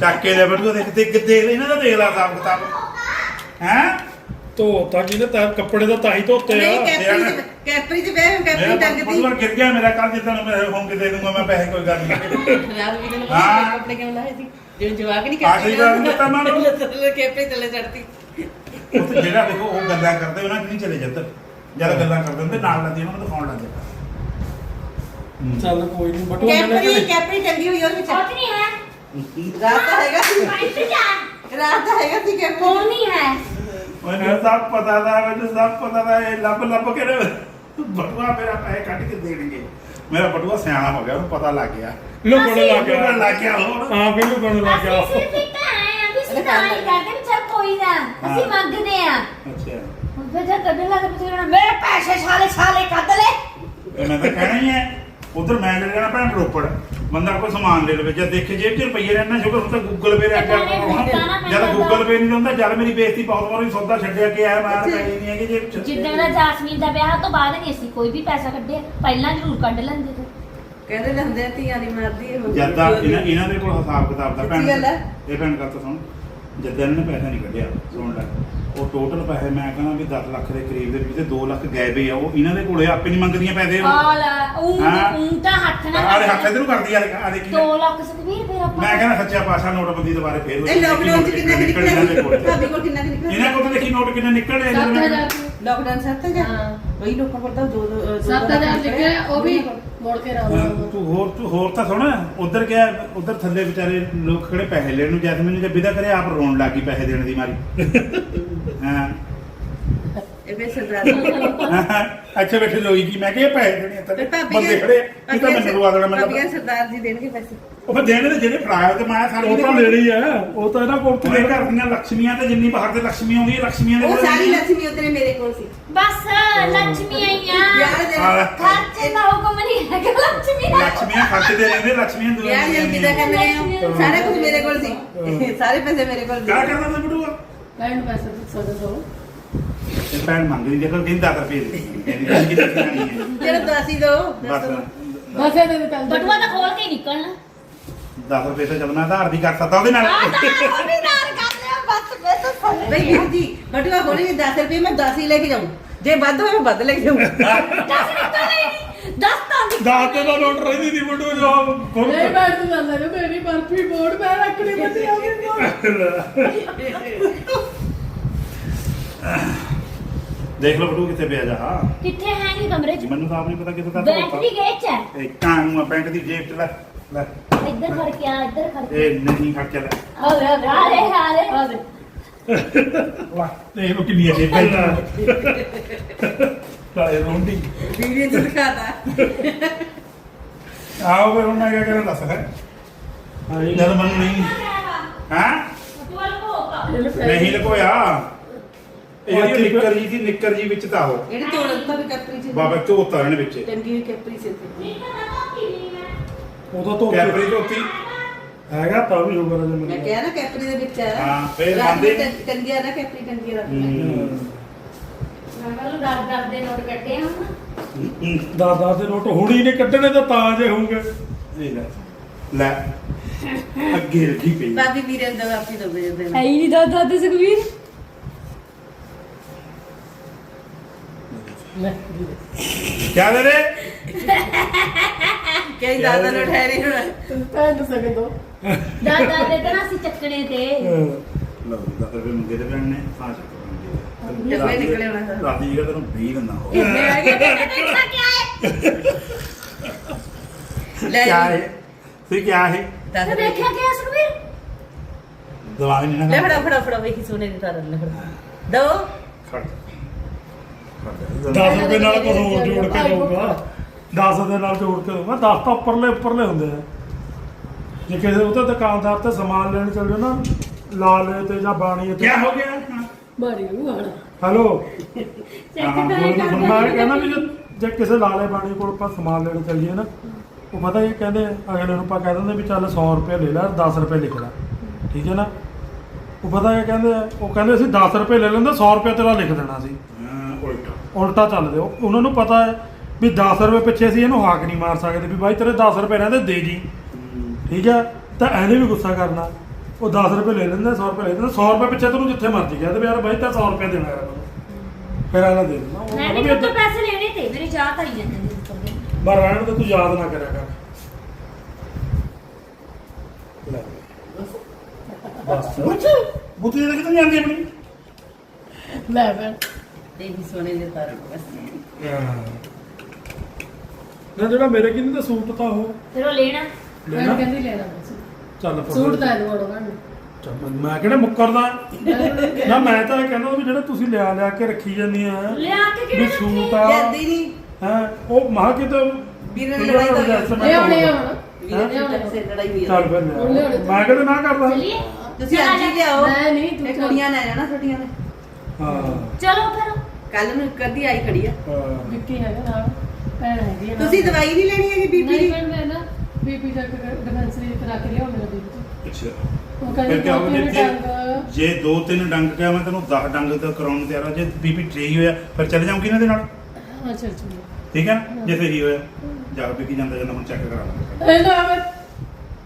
ਚੱਕੇ ਦੇ ਬਟੂਆ ਦੇਖ ਤੇ ਕਿਤੇ ਇਹਨਾਂ ਦਾ ਦੇਖ ਲਾ ਹਿਸਾਬ ਕਿਤਾਬ। ਹੈ? ਧੋਤਾ ਕਿਹਨੇ ਤਾਂ ਕੱਪੜੇ ਦਾ ਤਾਂ ਹੀ ਧੋਤੇ ਨਹੀਂ ਆ ਕੈਪਰੀ ਚ ਕੈਪਰੀ ਚ ਬਹਿ ਕੈਪਰੀ ਟੰਗਦੀ ਬਟੂਆ ਗਿਰ ਗਿਆ ਮੇਰਾ ਕੱਲ ਜਿੱਦਣ ਮੈਂ ਹੋਮ ਕੇ ਦੇ ਦੂੰਗਾ ਮੈਂ ਪੈਸੇ ਕੋਈ ਗੱਲ ਨਹੀਂ। ਯਾਰ ਵੀ ਤੈਨੂੰ ਹਾਂ। ਪਤਾ ਕੱਪੜੇ ਕਿਉਂ ਲਾਏ ਸੀ? ਜਿਵੇਂ ਜਵਾਕ ਨਹੀਂ ਆਖਰੀ ਵਾਰ ਨੂੰ ਦਿੱਤਾ ਮੈਂ। ਕੈਪਰੀ ਥੱਲੇ ਚੜਤੀ ਉੱਥੇ ਜਿਹੜਾ ਦੇਖੋ ਉਹ ਗੱਲਾਂ ਕਰਦੇ ਉਹਨਾਂ ਨਹੀਂ ਚਲੇ ਜਾਂਦੇ? ਜਦ ਗੱਲਾਂ ਕਰਦੇ ਹੁੰਦੇ ਨਾਲ ਲੱਗਦੀ ਉਹਨਾਂ ਨੂੰ ਦਿਖਾਉਣ ਲੱਗ ਜਾਂਦਾ। ਚੱਲ ਕੋਈ ਨਹੀਂ ਮੈਨੇ ਕੈਪਰੀ ਕੈਪਰੀ ਟੰਗੀ ਹੋਈ ਉਹਦੇ ਵਿੱਚ ਕੁਝ ਨਹੀਂ ਹੈ? ਰਾਤ ਤਾਂ ਹੈਗਾ ਸੀ। ਰਾਤ ਤਾਂ ਹੈਗਾ ਸੀ ਕੈਪਰੀ। ਕੌਣ ਨਹੀਂ ਹੈ? ਮੈਨੂੰ ਸਭ ਪਤਾ ਦਾ ਮੈਨੂੰ ਸਭ ਪਤਾ ਦਾ ਇਹ ਲੱਭ ਲੱਭ ਕੇ ਨਾ ਬਟੂਆ ਮੇਰਾ ਪੈਸੇ ਕੱਢ ਕੇ ਦੇਣਗੇ ਮੇਰਾ ਬਟੂਆ ਸਿਆਣਾ ਹੋ ਗਿਆ ਉਹਨੂੰ ਪਤਾ ਲੱਗ ਗਿਆ। ਲੁਕਣ ਲੱਗ ਲੁਕਣ ਗਿਆ ਲੱਗ ਗਿਆ ਹੋਰ। ਹਾਂ ਵੀ ਲੁਕਣ ਲੱਗ ਗਿਆ। ਅਸੀਂ ਸਿਰਫ ਇੱਕ ਹੈ ਆ ਵੀ ਸਿਤਾਈ ਕਰਦੇ ਵੀ ਚਲ ਕੋਈ ਨਾ ਅਸੀਂ ਹਾਂ। ਮੰਗਦੇ ਆ। ਅੱਛਾ। ਹੁਣ ਫਿਰ ਜਦ ਕੱਢਣ ਲੱਗ ਕਹਿਣਾ ਮੇਰੇ ਪੈਸੇ ਸਾਲੇ ਸਾਲੇ ਕੱਢ ਲੈ। ਇਹ ਮੈਂ ਤਾਂ ਕਹਿਣਾ ਹੀ ਹੈ ਉਧਰ ਮੈਂ ਲੈ ਜਾਣਾ ਭੈਣ ਰੋਪੜ ਬੰਦਾ ਕੋਈ ਸਮਾਨ ਲੈ ਲਵੇ। ਜਦ ਦੇਖੇ ਜੇਬ 'ਚ ਰੁਪਈਏ ਰਹਿਣਾ ਸ਼ੁਕਰ ਹੁਣ ਤਾਂ ਗੂਗਲ ਪੇ ਤਾਂ ਨਾ ਜਦ ਗੂਗਲ ਪੇ ਨਹੀਂ ਹੁੰਦਾ ਜਦ ਮੇਰੀ ਬੇਇੱਜ਼ਤੀ ਬਹੁਤ ਵਾਰੀ ਸੌਦਾ ਛੱਡਿਆ ਕਿ ਆਇਆ ਮਾਰ ਪਈ ਨਹੀਂ ਹੈਗੀ ਜੇਬ 'ਚ। ਜਿੱਦਾਂ ਦਾ ਜਾਸਮੀਨ ਦਾ ਵਿਆਹ ਤੋਂ ਬਾਅਦ ਨਹੀਂ ਅਸੀਂ ਕੋਈ ਵੀ ਪੈਸਾ ਕੱਢਿਆ। ਪਹਿਲਾਂ ਜ਼ਰੂਰ ਕੱਢ ਲੈਂਦੇ ਤੇ। ਕਹਿੰਦੇ ਹੁੰਦੇ ਆ ਧੀਆਂ ਦੀ ਮਰਦੀ ਹੈ ਜਦ ਦਾ ਇਹਨਾਂ ਇਹਨਾਂ ਦੇ ਕੋਲ ਹਿਸਾਬ ਕਿਤਾਬ ਦਾ ਭੈਣ। ਇਹ ਭੈਣ ਗੱਲ ਤਾਂ ਸੁਣ। ਜਦ ਇਹਨਾਂ ਨੇ ਪੈਸਾ ਨਹੀਂ ਕੱਢਿਆ ਸੁਣ ਲੈ। ਉਹ ਟੋਟਲ ਪੈਸੇ ਮੈਂ ਕਹਿੰਦਾ ਵੀ 10 ਲੱਖ ਦੇ ਕਰੀਬ ਦੇ ਵਿੱਚ ਤੇ 2 ਲੱਖ ਗਏ ਵੇ ਆ ਉਹ ਇਹਨਾਂ ਦੇ ਕੋਲੇ ਆਪੇ ਨਹੀਂ ਮੰਗਦੀਆਂ ਪੈਸੇ ਉਹ ਆ ਲੈ ਉਹ ਹਾਂ। ਉਹ ਤਾਂ ਹੱਥ ਨਾਲ ਆਲੇ ਹੱਥ ਇਧਰ ਨੂੰ ਕਰਦੀ ਆ ਆ ਦੇਖੀ 2 ਲੱਖ ਸਤਵੀਰ ਫਿਰ ਆਪਾਂ ਮੈਂ ਕਹਿੰਦਾ ਸੱਚਾ ਪਾਸਾ ਨੋਟਬੰਦੀ ਦੁਬਾਰੇ ਫੇਰ ਹੋਈ। ਇਹ ਲੋਕਡਾਊਨ ਚ ਕਿੰਨਾ ਕਿ ਨਿਕਲ ਇਹਨਾਂ ਦੇ ਕੋਲ ਨਿਕਲਿਆ ਭਾਬੀ ਕੋਲ ਕਿੰਨਾ ਕਿ ਨਿਕਲਿਆ ਇਹਨਾਂ ਕੋਲ ਤਾਂ ਦੇਖੀ ਨੋਟ ਕਿੰਨੇ ਨਿਕਲੇ ਸੱਤ ਹਜ਼ਾਰ ਲੋਕਡਾਊਨ ਸੱਤ ਹਜ਼ਾਰ ਹਾਂ। ਕਈ ਲੋਕਾਂ ਕੋਲ ਤਾਂ ਦੋ ਦੋ ਦੋ- ਦੋ ਸੱਤ ਲੱਖ ਹਜ਼ਾਰ ਨਿਕਲਿਆ। ਲਿਖਿਆ ਉਹ ਵੀ ਮੋੜ ਕੇ ਰਾਉਣਾ ਤੂੰ ਹੋਰ ਤੂੰ ਹੋਰ ਤਾਂ ਸੁਣ ਉਧਰ ਗਿਆ ਉਧਰ ਥੱਲੇ ਵਿਚਾਰੇ ਲੋਕ ਖੜੇ ਪੈਸੇ ਲੈਣ ਨੂੰ ਜਦ ਮੈਨੂੰ ਜਦ ਵਿਦਾ ਕਰੇ ਆਪ ਰੋਣ ਲੱਗੀ ਪੈਸੇ ਦੇਣ ਦੀ ਮਾਰੀ। ਹਾਂ। ਪਏ ਸਰਦਾਰ ਅੱਛਾ ਬੈਠੇ ਲੋਈ ਜੀ ਮੈਂ ਕਿਹਾ ਇਹ ਪੈਸੇ ਦੇਣੇ ਤਾਂ। ਬੰਦੇ ਖੜੇ ਆ। ਨਹੀਂ ਤਾਂ ਮੈਨੂੰ ਲਵਾ ਦੇਣਾ ਮੈਨੂੰ ਤਾਂ- ਸਰਦਾਰ ਜੀ ਦੇਣਗੇ ਪੈਸੇ। ਉਹ ਫਿਰ ਦੇਣੇ ਤੇ ਜਿਹੜੇ ਫੜਾਇਆ ਤੇ ਮੈਂ ਸਾਰੇ ਉਹ ਤਾਂ ਲੈਣੀ ਹੈ ਉਹ ਤਾਂ ਇਹਨਾਂ ਕੋਲ ਤੇ ਉਹਦੇ ਘਰ ਦੀਆਂ ਲక్ష్ਮੀਆਂ ਤੇ ਜਿੰਨੀ ਬਾਹਰ ਦੇ ਲక్ష్ਮੀ ਆਉਂਦੀ ਹੈ ਲక్ష్ਮੀਆਂ ਦੇ ਉਹ ਸਾਰੀ ਲక్ష్ਮੀ ਉਤਰੇ ਮੇਰੇ ਕੋਲ ਸੀ। ਬਸ ਲక్ష్ਮੀ ਆਈਆਂ ਯਾਰ ਹਾਂ। ਜਿਹੜਾ ਖਰਚੇ ਦਾ ਹੁਕਮ ਨਹੀਂ ਹੈਗਾ ਲక్ష్ਮੀ ਲక్ష్ਮੀਆਂ ਖਰਚ ਦੇ ਰਹਿੰਦੇ ਲక్ష్ਮੀਆਂ ਦੇ ਵਿਆਹ ਜਾਂ ਕਿਦਾ ਕਰ ਰਹੇ ਹੋ। ਸਾਰਾ ਕੁਝ ਮੇਰੇ ਕੋਲ ਸੀ। ਸਾਰੇ ਪੈਸੇ ਮੇਰੇ ਕੋਲ ਸੀ। ਕਿਆ ਕਰਨਾ ਤੇ ਬੜੂਆ ਲੈਣ ਪੈਸੇ ਤੋਂ ਸਦਾ ਦੋ। ਇਹ ਭੈਣ ਮੰਗਦੀ ਦੇਖੋ ਕਹਿੰਦੀ 10 ਰੁਪਏ ਦੇ। ਕਹਿੰਦੀ ਕਿ ਨਹੀਂ ਹੈ। ਜਿਹੜਾ ਦਾਸੀ ਦੋ ਬਸ। ਬਸ ਇਹਦੇ ਵਿੱਚ ਚੱਲ ਬਟੂਆ ਤਾਂ ਖੋਲ ਕੇ ਹੀ ਨਿਕਲਣਾ। 10 ਰੁਪਏ ਤਾਂ ਮੈਂ ਆਧਾਰ ਦੀ ਕਰ ਸਕਦਾ ਉਹਦੇ ਨਾਲ। ਆ ਤਾਂ ਉਹ ਵੀ ਨਾਰ ਕਰ ਲਿਆ ਬਸ ਮੈਂ ਤਾਂ ਸਮਝ ਬਈ ਜੀ ਬਟੂਆ ਖੋਲੇਗੇ 10 ਰੁਪਏ ਮੈਂ 10 ਹੀ ਲੈ ਕੇ ਜਾਊਂ। ਜੇ ਵੱਧ ਹੋਵੇ ਮੈਂ ਵੱਧ ਲੈ ਕੇ ਜਾਊਂ। ਦਸ ਨਿਕਲ ਨਹੀਂ ਦਸ ਤਾਂ ਦਾਤ ਤੇ ਦਾ ਨੋਟ ਰਹਿੰਦੀ ਦੀ ਮੁੰਡੋ ਜੋ ਫੁੱਲ ਨਹੀਂ ਭੈਣ ਤੂੰ ਜਾਂਦਾ ਜੋ ਮੇਰੀ ਬਰਫੀ ਬੋਰਡ ਮੈਂ ਰੱਖਣੀ ਬੱਚੇ ਆ ਗਏ ਦੇਖ ਲਓ ਬੜੂ ਕਿੱਥੇ ਪਿਆ ਜਾ ਹਾਂ। ਕਿੱਥੇ ਹੈ ਨਹੀਂ ਕਮਰੇ 'ਚ? ਮੈਨੂੰ ਤਾਂ ਆਪ ਨਹੀਂ ਪਤਾ ਕਿੱਥੇ ਤੱਕ ਬੈਂਕ ਦੀ ਗੇਟ 'ਚ ਹੈ ਇਹ ਕਾਂ ਨੂੰ ਪੈਂਟ ਦੀ ਜੇਬ ਚ ਲੈ ਲੈ। ਇੱਧਰ ਫੜ ਕੇ ਆ ਇੱਧਰ ਫੜ ਕੇ। ਇਹ ਨਹੀਂ ਖੜ ਕੇ ਲੈ। ਆ ਦੇ ਆ ਦੇ ਹਾਰੇ ਹਾਰੇ ਆ ਦੇ ਵਾਹ ਦੇਖ ਲਓ ਕਿੰਨੀ ਜੇਬ ਪਹਿਲਾਂ ਲਾਏ ਰੋਂਡੀ। ਵੀਡੀਓ ਚ ਦਿਖਾਤਾ। ਆਓ ਫਿਰ ਉਹਨਾਂ ਕਿਆ ਕਰਾਂ ਦੱਸ ਹੈ ਹਾਂ ਜਦ ਮੈਨੂੰ ਨਹੀਂ ਹਾਂ? ਨਹੀਂ ਲਕੋਇਆ। ਇਹ ਜਿਹੜੀ ਨਿੱਕਰ ਜੀ ਦੀ ਨਿੱਕਰ ਜੀ ਵਿੱਚ ਤਾਂ ਉਹ। ਇਹਨੇ ਤੋੜ ਦਿੱਤਾ ਵੀ ਕੈਪਰੀ ਚ ਬਾਬਾ ਝੋਤਾ ਇਹਨਾਂ ਵਿੱਚ। ਟੰਗੀ ਹੋਈ ਕੈਪਰੀ ਸੀ ਇੱਥੇ। ਨਹੀਂ ਤਾਂ ਨਾ ਨਹੀਂ ਧੋਤੀ। ਕੈਪਰੀ ਝੋਤੀ ਹੈਗਾ ਤਾਂ ਵੀ ਹੋਊਗਾ ਜੇ ਮੈਂ ਕਿਹਾ ਨਾ ਕੈਪਰੀ ਦੇ ਵਿੱਚ ਹੈ। ਹਾਂ, ਫਿਰ ਨੂੰ ਟੰ- ਟੰਗੀਆਂ ਨਾ ਕੈਪਰੀ ਟੰਗੀ ਰੱਖ ਹੂੰ। ਦਸ ਦਸ ਦੇ ਨੋਟ ਹੁਣੀ। ਨੇ ਕੱਢਣੇ ਤਾਂ ਤਾਂ ਜੇ ਹੋਊਗੇ। ਇਹ ਲੈ। ਲੈ। ਅੱਗੇ ਰੱਖੀ ਪਈ ਬਾਬੀ ਵੀਰੇ ਦਾ ਆਪੀ ਦੋ ਵਜੇ ਦੇ ਹੈ ਹੀ ਨਹੀਂ ਦਸ ਦਸ ਦੇ ਸੁਖਵੀਰ। ਕਿਆ ਦੇ ਰੇ ਕਈ ਦਾਦਾ ਨੂੰ ਠਹਿਰੇ ਹੁਣ। ਤੂੰ ਭੈਣ ਨੂੰ ਸਕਦੇ ਦੋ। ਦਸ ਦੇ ਤਾਂ ਨਾ ਅਸੀਂ ਚੱਕਣੇ ਤੇ। ਲਓ 10 ਰੁਪਏ ਮੰਗੇ ਤੇ ਭੈਣ ਨੇ ਹਾਂ ਚੱਕ ਜੇ ਕੋਈ ਨਿਕਲੇ ਹੋਣਾ ਤਾਂ। ਰਾਤੀ ਜੀਗਾ ਤੈਨੂੰ 20 ਦਿੰਦਾ ਹੋ ਇੰਨੇ ਆ ਗਏ ਦੇਖਾ ਕੀ ਹੈ। ਲੈ ਕਿਆ ਹੈ ਤੇ ਕਿਆ ਹੈ ਦੱਸ ਤੇ ਦੇ ਦੇਖਿਆ ਹੈ ਸੁਖਵੀਰ ਦਿਮਾਗ ਨਹੀਂ ਨਾ ਲੈ ਫੜਾ ਫੜਾ ਫੜਾ ਵੇਖੀ ਸੋਨੇ ਦੀ ਤਾਰਨ ਲੈ ਫੜਾ। ਦੋ। ਖੜ 10 ਰੁਪਏ ਨਾਲ ਕੁਝ ਹੋਰ ਜੋੜ ਕੇ ਦਊਗਾ। 10 ਦੇ ਨਾਲ ਜੋੜ ਕੇ ਦਊਗਾ। 10 ਤਾਂ ਉੱਪਰਲੇ ਉੱਪਰਲੇ ਹੁੰਦੇ ਆ। ਜੇ ਕਿਸੇ ਉਹਦੇ ਦੁਕਾਨਦਾਰ ਤੇ ਸਮਾਨ ਲੈਣ ਚੱਲ ਜਾਓ ਨਾ ਲਾਲੇ ਤੇ ਜਾਂ ਬਾਣੀ ਤੇ। ਕਿਆ ਹੋ ਗਿਆ? ਮਾਰੀ ਨੂੰ ਆਣਾ ਹੈਲੋ? ਤਾਂ ਮੈਂ ਕਹਿੰਦਾ ਵੀ ਜੇ- ਜੇ ਕਿਸੇ ਲਾਲੇ ਬਾਣੀ ਕੋਲ ਆਪਾਂ ਸਮਾਨ ਲੈਣ ਚੱਲੀਏ ਨਾ ਉਹ ਪਤਾ ਇਹ ਕਹਿੰਦੇ ਆ, ਅਗਲੇ ਨੂੰ ਆਪਾਂ ਕਹਿ ਦਿੰਦੇ ਵੀ ਚੱਲ 100 ਰੁਪਏ ਲੈ ਲੈ 10 ਰੁਪਏ ਲਿਖ ਲੈ। ਠੀਕ ਹੈ ਨਾ? ਉਹ ਪਤਾ ਇਹ ਕਹਿੰਦੇ ਆ? ਉਹ ਕਹਿੰਦੇ ਅਸੀਂ 10 ਰੁਪਏ ਲੈ ਲੈਂਦੇ 100 ਰੁਪਏ ਤੇਰਾ ਲਿਖ ਦੇਣਾ ਸੀ। ਉਲਟਾ ਚੱਲਦੇ ਉਹ ਉਹਨਾਂ ਨੂੰ ਪਤਾ ਹੈ ਵੀ 10 ਰੁਪਏ ਪਿੱਛੇ ਅਸੀਂ ਇਹਨੂੰ ਹਾਕ ਨਹੀਂ ਮਾਰ ਸਕਦੇ ਵੀ ਬਾਈ ਤੇਰੇ 10 ਰੁਪਏ ਰਹਿੰਦੇ ਦੇ ਜੀ। ਠੀਕ ਹੈ? ਤਾਂ ਇਹਨੇ ਵੀ ਗੁੱਸਾ ਕਰਨਾ। ਉਹ 10 ਰੁਪਏ ਲੈ ਲੈਂਦਾ 100 ਰੁਪਏ ਲੈ ਲੈਂਦਾ 100 ਰੁਪਏ ਪਿੱਛੇ ਤੈਨੂੰ ਜਿੱਥੇ ਮਰਜ਼ੀ ਗਿਆ ਤੇ ਯਾਰ ਬਾਈ ਤਾਂ 100 ਰੁਪਏ ਦੇਣਾ ਯਾਰ ਮੈਨੂੰ ਫਿਰ ਆਲਾ ਦੇ ਦੇਣਾ। ਉਹ ਮੈਂ ਵੀ ਤਾਂ ਪੈਸੇ ਲੈਣੇ ਤੇ ਮੇਰੀ ਜਾਤ ਆਈ ਜਾਂਦੀ ਸੀ ਉੱਪਰ ਦੇ ਮੈਂ ਰਹਿਣ ਤੇ ਤੂੰ ਯਾਦ ਨਾ ਕਰਿਆ ਕਰ। ਲੈ। ਬਸ। ਬੁੱਤੀ ਦੇ ਕਿਤੇ ਜਾਂਦੀ ਆਪਣੀ? ਲੈ ਭੈਣ ਦੇਖੀ ਸੋਨੇ ਦੇ ਤਾਰਨ ਬਸ ਨਾ ਜਿਹੜਾ ਮੇਰੇ ਕਿੰਨੇ ਦਾ ਸੂਟ ਤਾਂ ਉਹ? ਫਿਰ ਉਹ ਲੈਣਾ। ਲੈਣਾ? ਕਹਿੰਦੀ ਲੈਣਾ ਬਸ ਚੱਲ ਫਿਰ ਸੂਟ ਤਾਂ ਇਹਨੂੰ ਆਉਣਾ ਚੱਲ ਮੈਂ- ਮੈਂ ਕਿਹੜਾ ਮੁੱਕਰਦਾ? ਨਾ ਮੈਂ ਤਾਂ ਇਹ ਕਹਿੰਦਾ ਵੀ ਜਿਹੜੇ ਤੁਸੀਂ ਲਿਆ ਲਿਆ ਕੇ ਰੱਖੀ ਜਾਂਦੀਆਂ ਲਿਆ ਕੇ ਵੀ ਕਿਹੜੇ ਸੂਟ ਆ। ਲਿਆਂਦੀ ਨਹੀਂ ਹੈ? ਉਹ ਮਾਹ ਕਿਤੇ ਵੀਰੇ ਨਾਲ ਲੜਾਈ ਹੋਈ ਆ। ਵੀਰੇ ਲੜਾਈ ਹੋਈ ਆ। ਚੱਲ ਫਿਰ ਹੁਣ ਲਿਆ। ਲਿਆਉਣੇ ਮੈਂ ਕਿਹੜਾ ਨਾ ਕਰਦਾ? ਚੱਲੀਏ। ਤੁਸੀਂ ਅੱਜ ਹੀ ਲਿਆਓ। ਮੈਂ ਨਹੀਂ, ਤੂੰ ਇਹ ਚੱਲ। ਕੁੜੀਆਂ ਲੈ ਜਾਣਾ ਛੋਟੀਆਂ ਨੇ। ਹਾਂ। ਚਲੋ ਫਿਰ। ਕੱਲ ਨੂੰ ਕਦੀ ਆਈ ਖੜੀ ਆ। ਹਾਂ। ਵਿੱਕੀ ਹੈਗਾ ਨਾਲ ਭੈਣ ਹੈਗੀ ਆ ਨਾਲ। ਤੁਸੀਂ ਦਵਾਈ ਨਹੀਂ ਲੈਣੀ ਹੈਗੀ ਬੀਪੀ ਨਹੀਂ ਦੀ ਭੈਣ ਮੈਂ ਨਾ ਬੀਪੀ ਚੈੱਕ ਡਿਫੈਂਸਰੀ ਤੇ ਰੱਖ ਲਿਆ ਮੇਰਾ ਬੀਪੀ ਅੱਛਾ। ਉਹ ਫਿਰ ਕਹਿੰਦੇ ਕਿਆ ਨੇ ਜੇ ਡੰਗ? ਜੇ ਦੋ ਤਿੰਨ ਡੰਗ ਗਿਆ ਮੈਂ ਤੈਨੂੰ 10 ਡੰਗ ਤਾਂ ਕਰਾਉਣ ਨੂੰ ਤਿਆਰ ਆ। ਜੇ ਬੀਪੀ ਠੀਕ ਹੋਇਆ ਫਿਰ ਚੱਲ ਜਾਊਂਗੀ ਇਹਨਾਂ ਦੇ ਨਾਲ? ਹਾਂ ਚੱਲ ਚੱਲ ਠੀਕ ਹੈ ਨਾ? ਜੇ ਸਹੀ ਹੋਇਆ। ਜਾ ਕੇ ਕੀ ਜਾਂਦਾ ਜਾਂਦਾ ਹੁਣ ਚੈੱਕ ਕਰਾ ਲਾਂਗੇ ਇਹ ਨਾ ਮੈਂ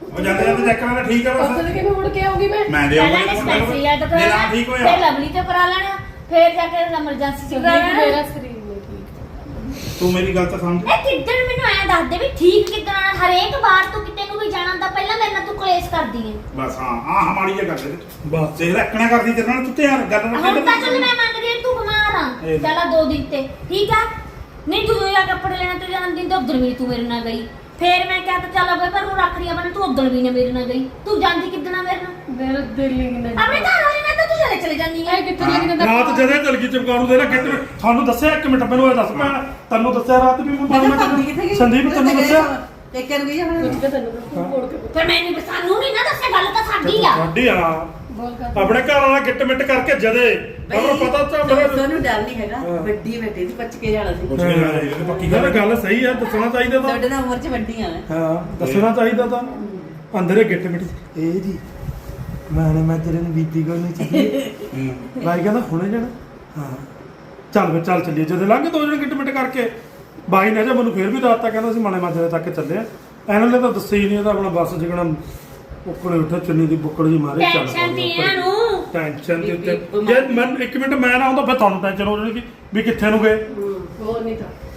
ਉਹ ਜਾਂਦੇ ਜਾਂਦੇ ਚੈੱਕ ਕਰਾ ਲੈ ਠੀਕ ਆ ਪਤਾ ਬਸ ਨਹੀਂ ਕਿਵੇਂ ਮੁੜ ਕੇ ਆਉਂਗੀ ਮੈਂ। ਮੈਂ ਦੇ ਪਹਿਲਾਂ ਆਉਂਗਾ ਡਿਸਪੈਂਸਰੀ ਐਡ ਜੇ ਕਰਾਉਣਾ ਨਾ ਠੀਕ ਫਿਰ ਹੋਇਆ ਲਵਲੀ ਤੇ ਕਰਾ ਲੈਣਾ। ਫਿਰ ਜਾ ਕੇ ਐਮਰਜੈਂਸੀ ਚ ਲੈਣਾ ਮੇਰਾ ਸਰੀਰ ਨਹੀਂ ਠੀਕ। ਤੂੰ ਮੇਰੀ ਗੱਲ ਤਾਂ ਸਮਝ। ਇਹ ਕਿੱਦਣ ਮੈਨੂੰ ਐ ਦੱਸ ਦੇ ਵੀ ਠੀਕ ਕਿੱਦਣ ਆਣਾ ਹਰੇਕ ਵਾਰ ਤੂੰ ਕਿਤੇ ਨੂੰ ਵੀ ਜਾਣਾ ਹੁੰਦਾ ਪਹਿਲਾਂ ਮੇਰੇ ਨਾਲ ਤੂੰ ਕਲੇਸ਼ ਕਰਦੀ ਹੈ ਬਸ ਹਾਂ ਆ ਹਮਾਰੀ ਜੇ ਦੇ ਬਸ। ਦੇਖ ਲੈ ਕਰਦੀ ਤੇਰੇ ਨਾਲ ਤੂੰ ਤੇ ਯਾਰ ਗੱਲ ਨੂੰ ਹੁਣ ਤਾਂ ਚੱਲ ਮੈਂ ਮੰਨਦੀ ਹਾਂ ਤੂੰ ਬਿਮਾਰ ਆ। ਇਹ ਲੈ। ਚੱਲ ਦੋ ਦਿਨ ਤੇ। ਠੀਕ ਆ? ਨਹੀਂ ਤੂੰ ਇਹ ਕੱਪੜੇ ਲੈਣਾ ਤੇ ਜਨਮ ਦਿਨ ਤੇ ਉਧਰ ਵੀ ਤੂੰ ਮੇਰੇ ਨਾਲ ਗਈ। ਫੇਰ ਮੈਂ ਕਿਹਾ ਤਾਂ ਚੱਲ ਅਬੇ ਪਰ ਨੂੰ ਰੱਖੜੀਆਂ ਬਣ ਤੂੰ ਉਧਰ ਵੀ ਨਾ ਮੇਰੇ ਨਾਲ ਗਈ। ਤੂੰ ਜਾਂਦੀ ਕਿੱਦਣ ਆ ਮੇਰੇ ਨਾਲ? ਮੇਰਾ ਦਿਲ ਹੀ ਨਹੀਂ ਨਾਲ ਤਾਂ ਚਲੇ ਜਾਂਦੀ ਕਿੱਥੇ ਜਾਂਦਾ? ਰਾਤ ਜਦੇ ਚਲ ਗਈ ਚਮਕਾਰੂ ਦੇ ਨਾ ਕਿੱਟ ਤੁਹਾਨੂੰ ਦੱਸਿਆ ਇੱਕ ਮਿੰਟ ਮੈਨੂੰ ਇਹ ਦੱਸ ਭੈਣ ਤੈਨੂੰ ਦੱਸਿਆ ਰਾਤ ਵੀ ਮੈਂ ਮੈਂ ਮੈਂ ਸੰਦੀਪ ਤੈਨੂੰ ਦੱਸਿਆ? ਪੇਕੇ ਨੂੰ ਗਈ ਆ ਹੁਣ? ਸਾਨੂੰ ਨਹੀਂ ਨਾ ਦੱਸਿਆ ਗੱਲ ਤਾਂ ਸਾਡੀ ਆ। ਸਾਡੀ ਆ। ਬੋਲ ਕਰ। ਆਪਣੇ ਘਰ ਵਾਲਾ ਗਿੱਟ ਮਿੱਟ ਕਰਕੇ ਜਦੇ। ਮੈਨੂੰ ਪਤਾ ਤਾਂ ਮੇਰੇ ਤੁਹਾਨੂੰ ਡਰ ਨਹੀਂ ਹੈਗਾ। ਹਾਂ। ਵੱਡੀ ਵੱਡੀ ਦੀ ਪੱਚ ਕੇ ਜਾਣਾ ਸੀ। ਪੁੱਛ ਕੇ ਜਾਣਾ ਇਹ ਪੱਕੀ ਗੱਲ ਸਹੀ ਆ ਦੱਸਣਾ ਚਾਹੀਦਾ ਤਾਂ। ਤੁਹਾਡੇ ਨਾਲ ਉਮਰ ਚ ਵੱਡੀਆਂ ਨੇ। ਹਾਂ ਦੱਸਣਾ ਚਾਹੀਦਾ ਤਾਂ। ਅੰਦਰੇ ਗਿੱਟ ਮਿੱਟ। ਇਹ ਜੀ ਮੈਂ ਨੇ ਮੈਂ ਤੇਰੇ ਨੂੰ ਬੀਬੀ ਕੋਲ ਨਹੀਂ ਚੱਲੀ ਬਾਈ ਕਹਿੰਦਾ ਹੁਣੇ ਜਾਣਾ। ਹਾਂ। ਚੱਲ ਵੇ ਚੱਲ ਚੱਲੀਏ। ਜਦੋਂ ਲੰਘ ਦੋ ਜਣੇ ਗਿੱਟ ਮਿੱਟ ਕਰਕੇ ਬਾਈ ਨੇ ਜੇ ਮੈਨੂੰ ਫੇਰ ਵੀ ਦੱਸਤਾ ਕਹਿੰਦਾ ਸੀ ਮਣੇ ਮਾਜਰੇ ਤੱਕ ਚੱਲੇ ਆ। ਇਹਨਾਂ ਨੇ ਤਾਂ ਦੱਸਿਆ ਹੀ ਨਹੀਂ ਇਹਦਾ ਆਪਣਾ ਬੱਸ ਜਿਗਣਾ ਉੱਕੜੇ ਉੱਠੇ ਚੁੰਨੀ ਦੀ ਬੁੱਕੜ ਜੀ ਮਾਰੇ ਚੱਲ ਟੈਨਸ਼ਨ ਤੇ ਇਹਨਾਂ ਨੂੰ। ਟੈਨਸ਼ਨ ਦੇ ਉੱਤੇ ਜੇ ਮੈਂ ਇੱਕ ਮਿੰਟ ਮੈਂ ਨਾ ਆਉਂਦਾ ਫਿਰ ਤੁਹਾਨੂੰ ਟੈਨਸ਼ਨ ਹੋ ਜਾਣੀ ਕਿ ਵੀ ਕਿੱਥੇ ਨੂੰ ਗਏ? ਹੋਰ ਨਹੀਂ ਤਾਂ।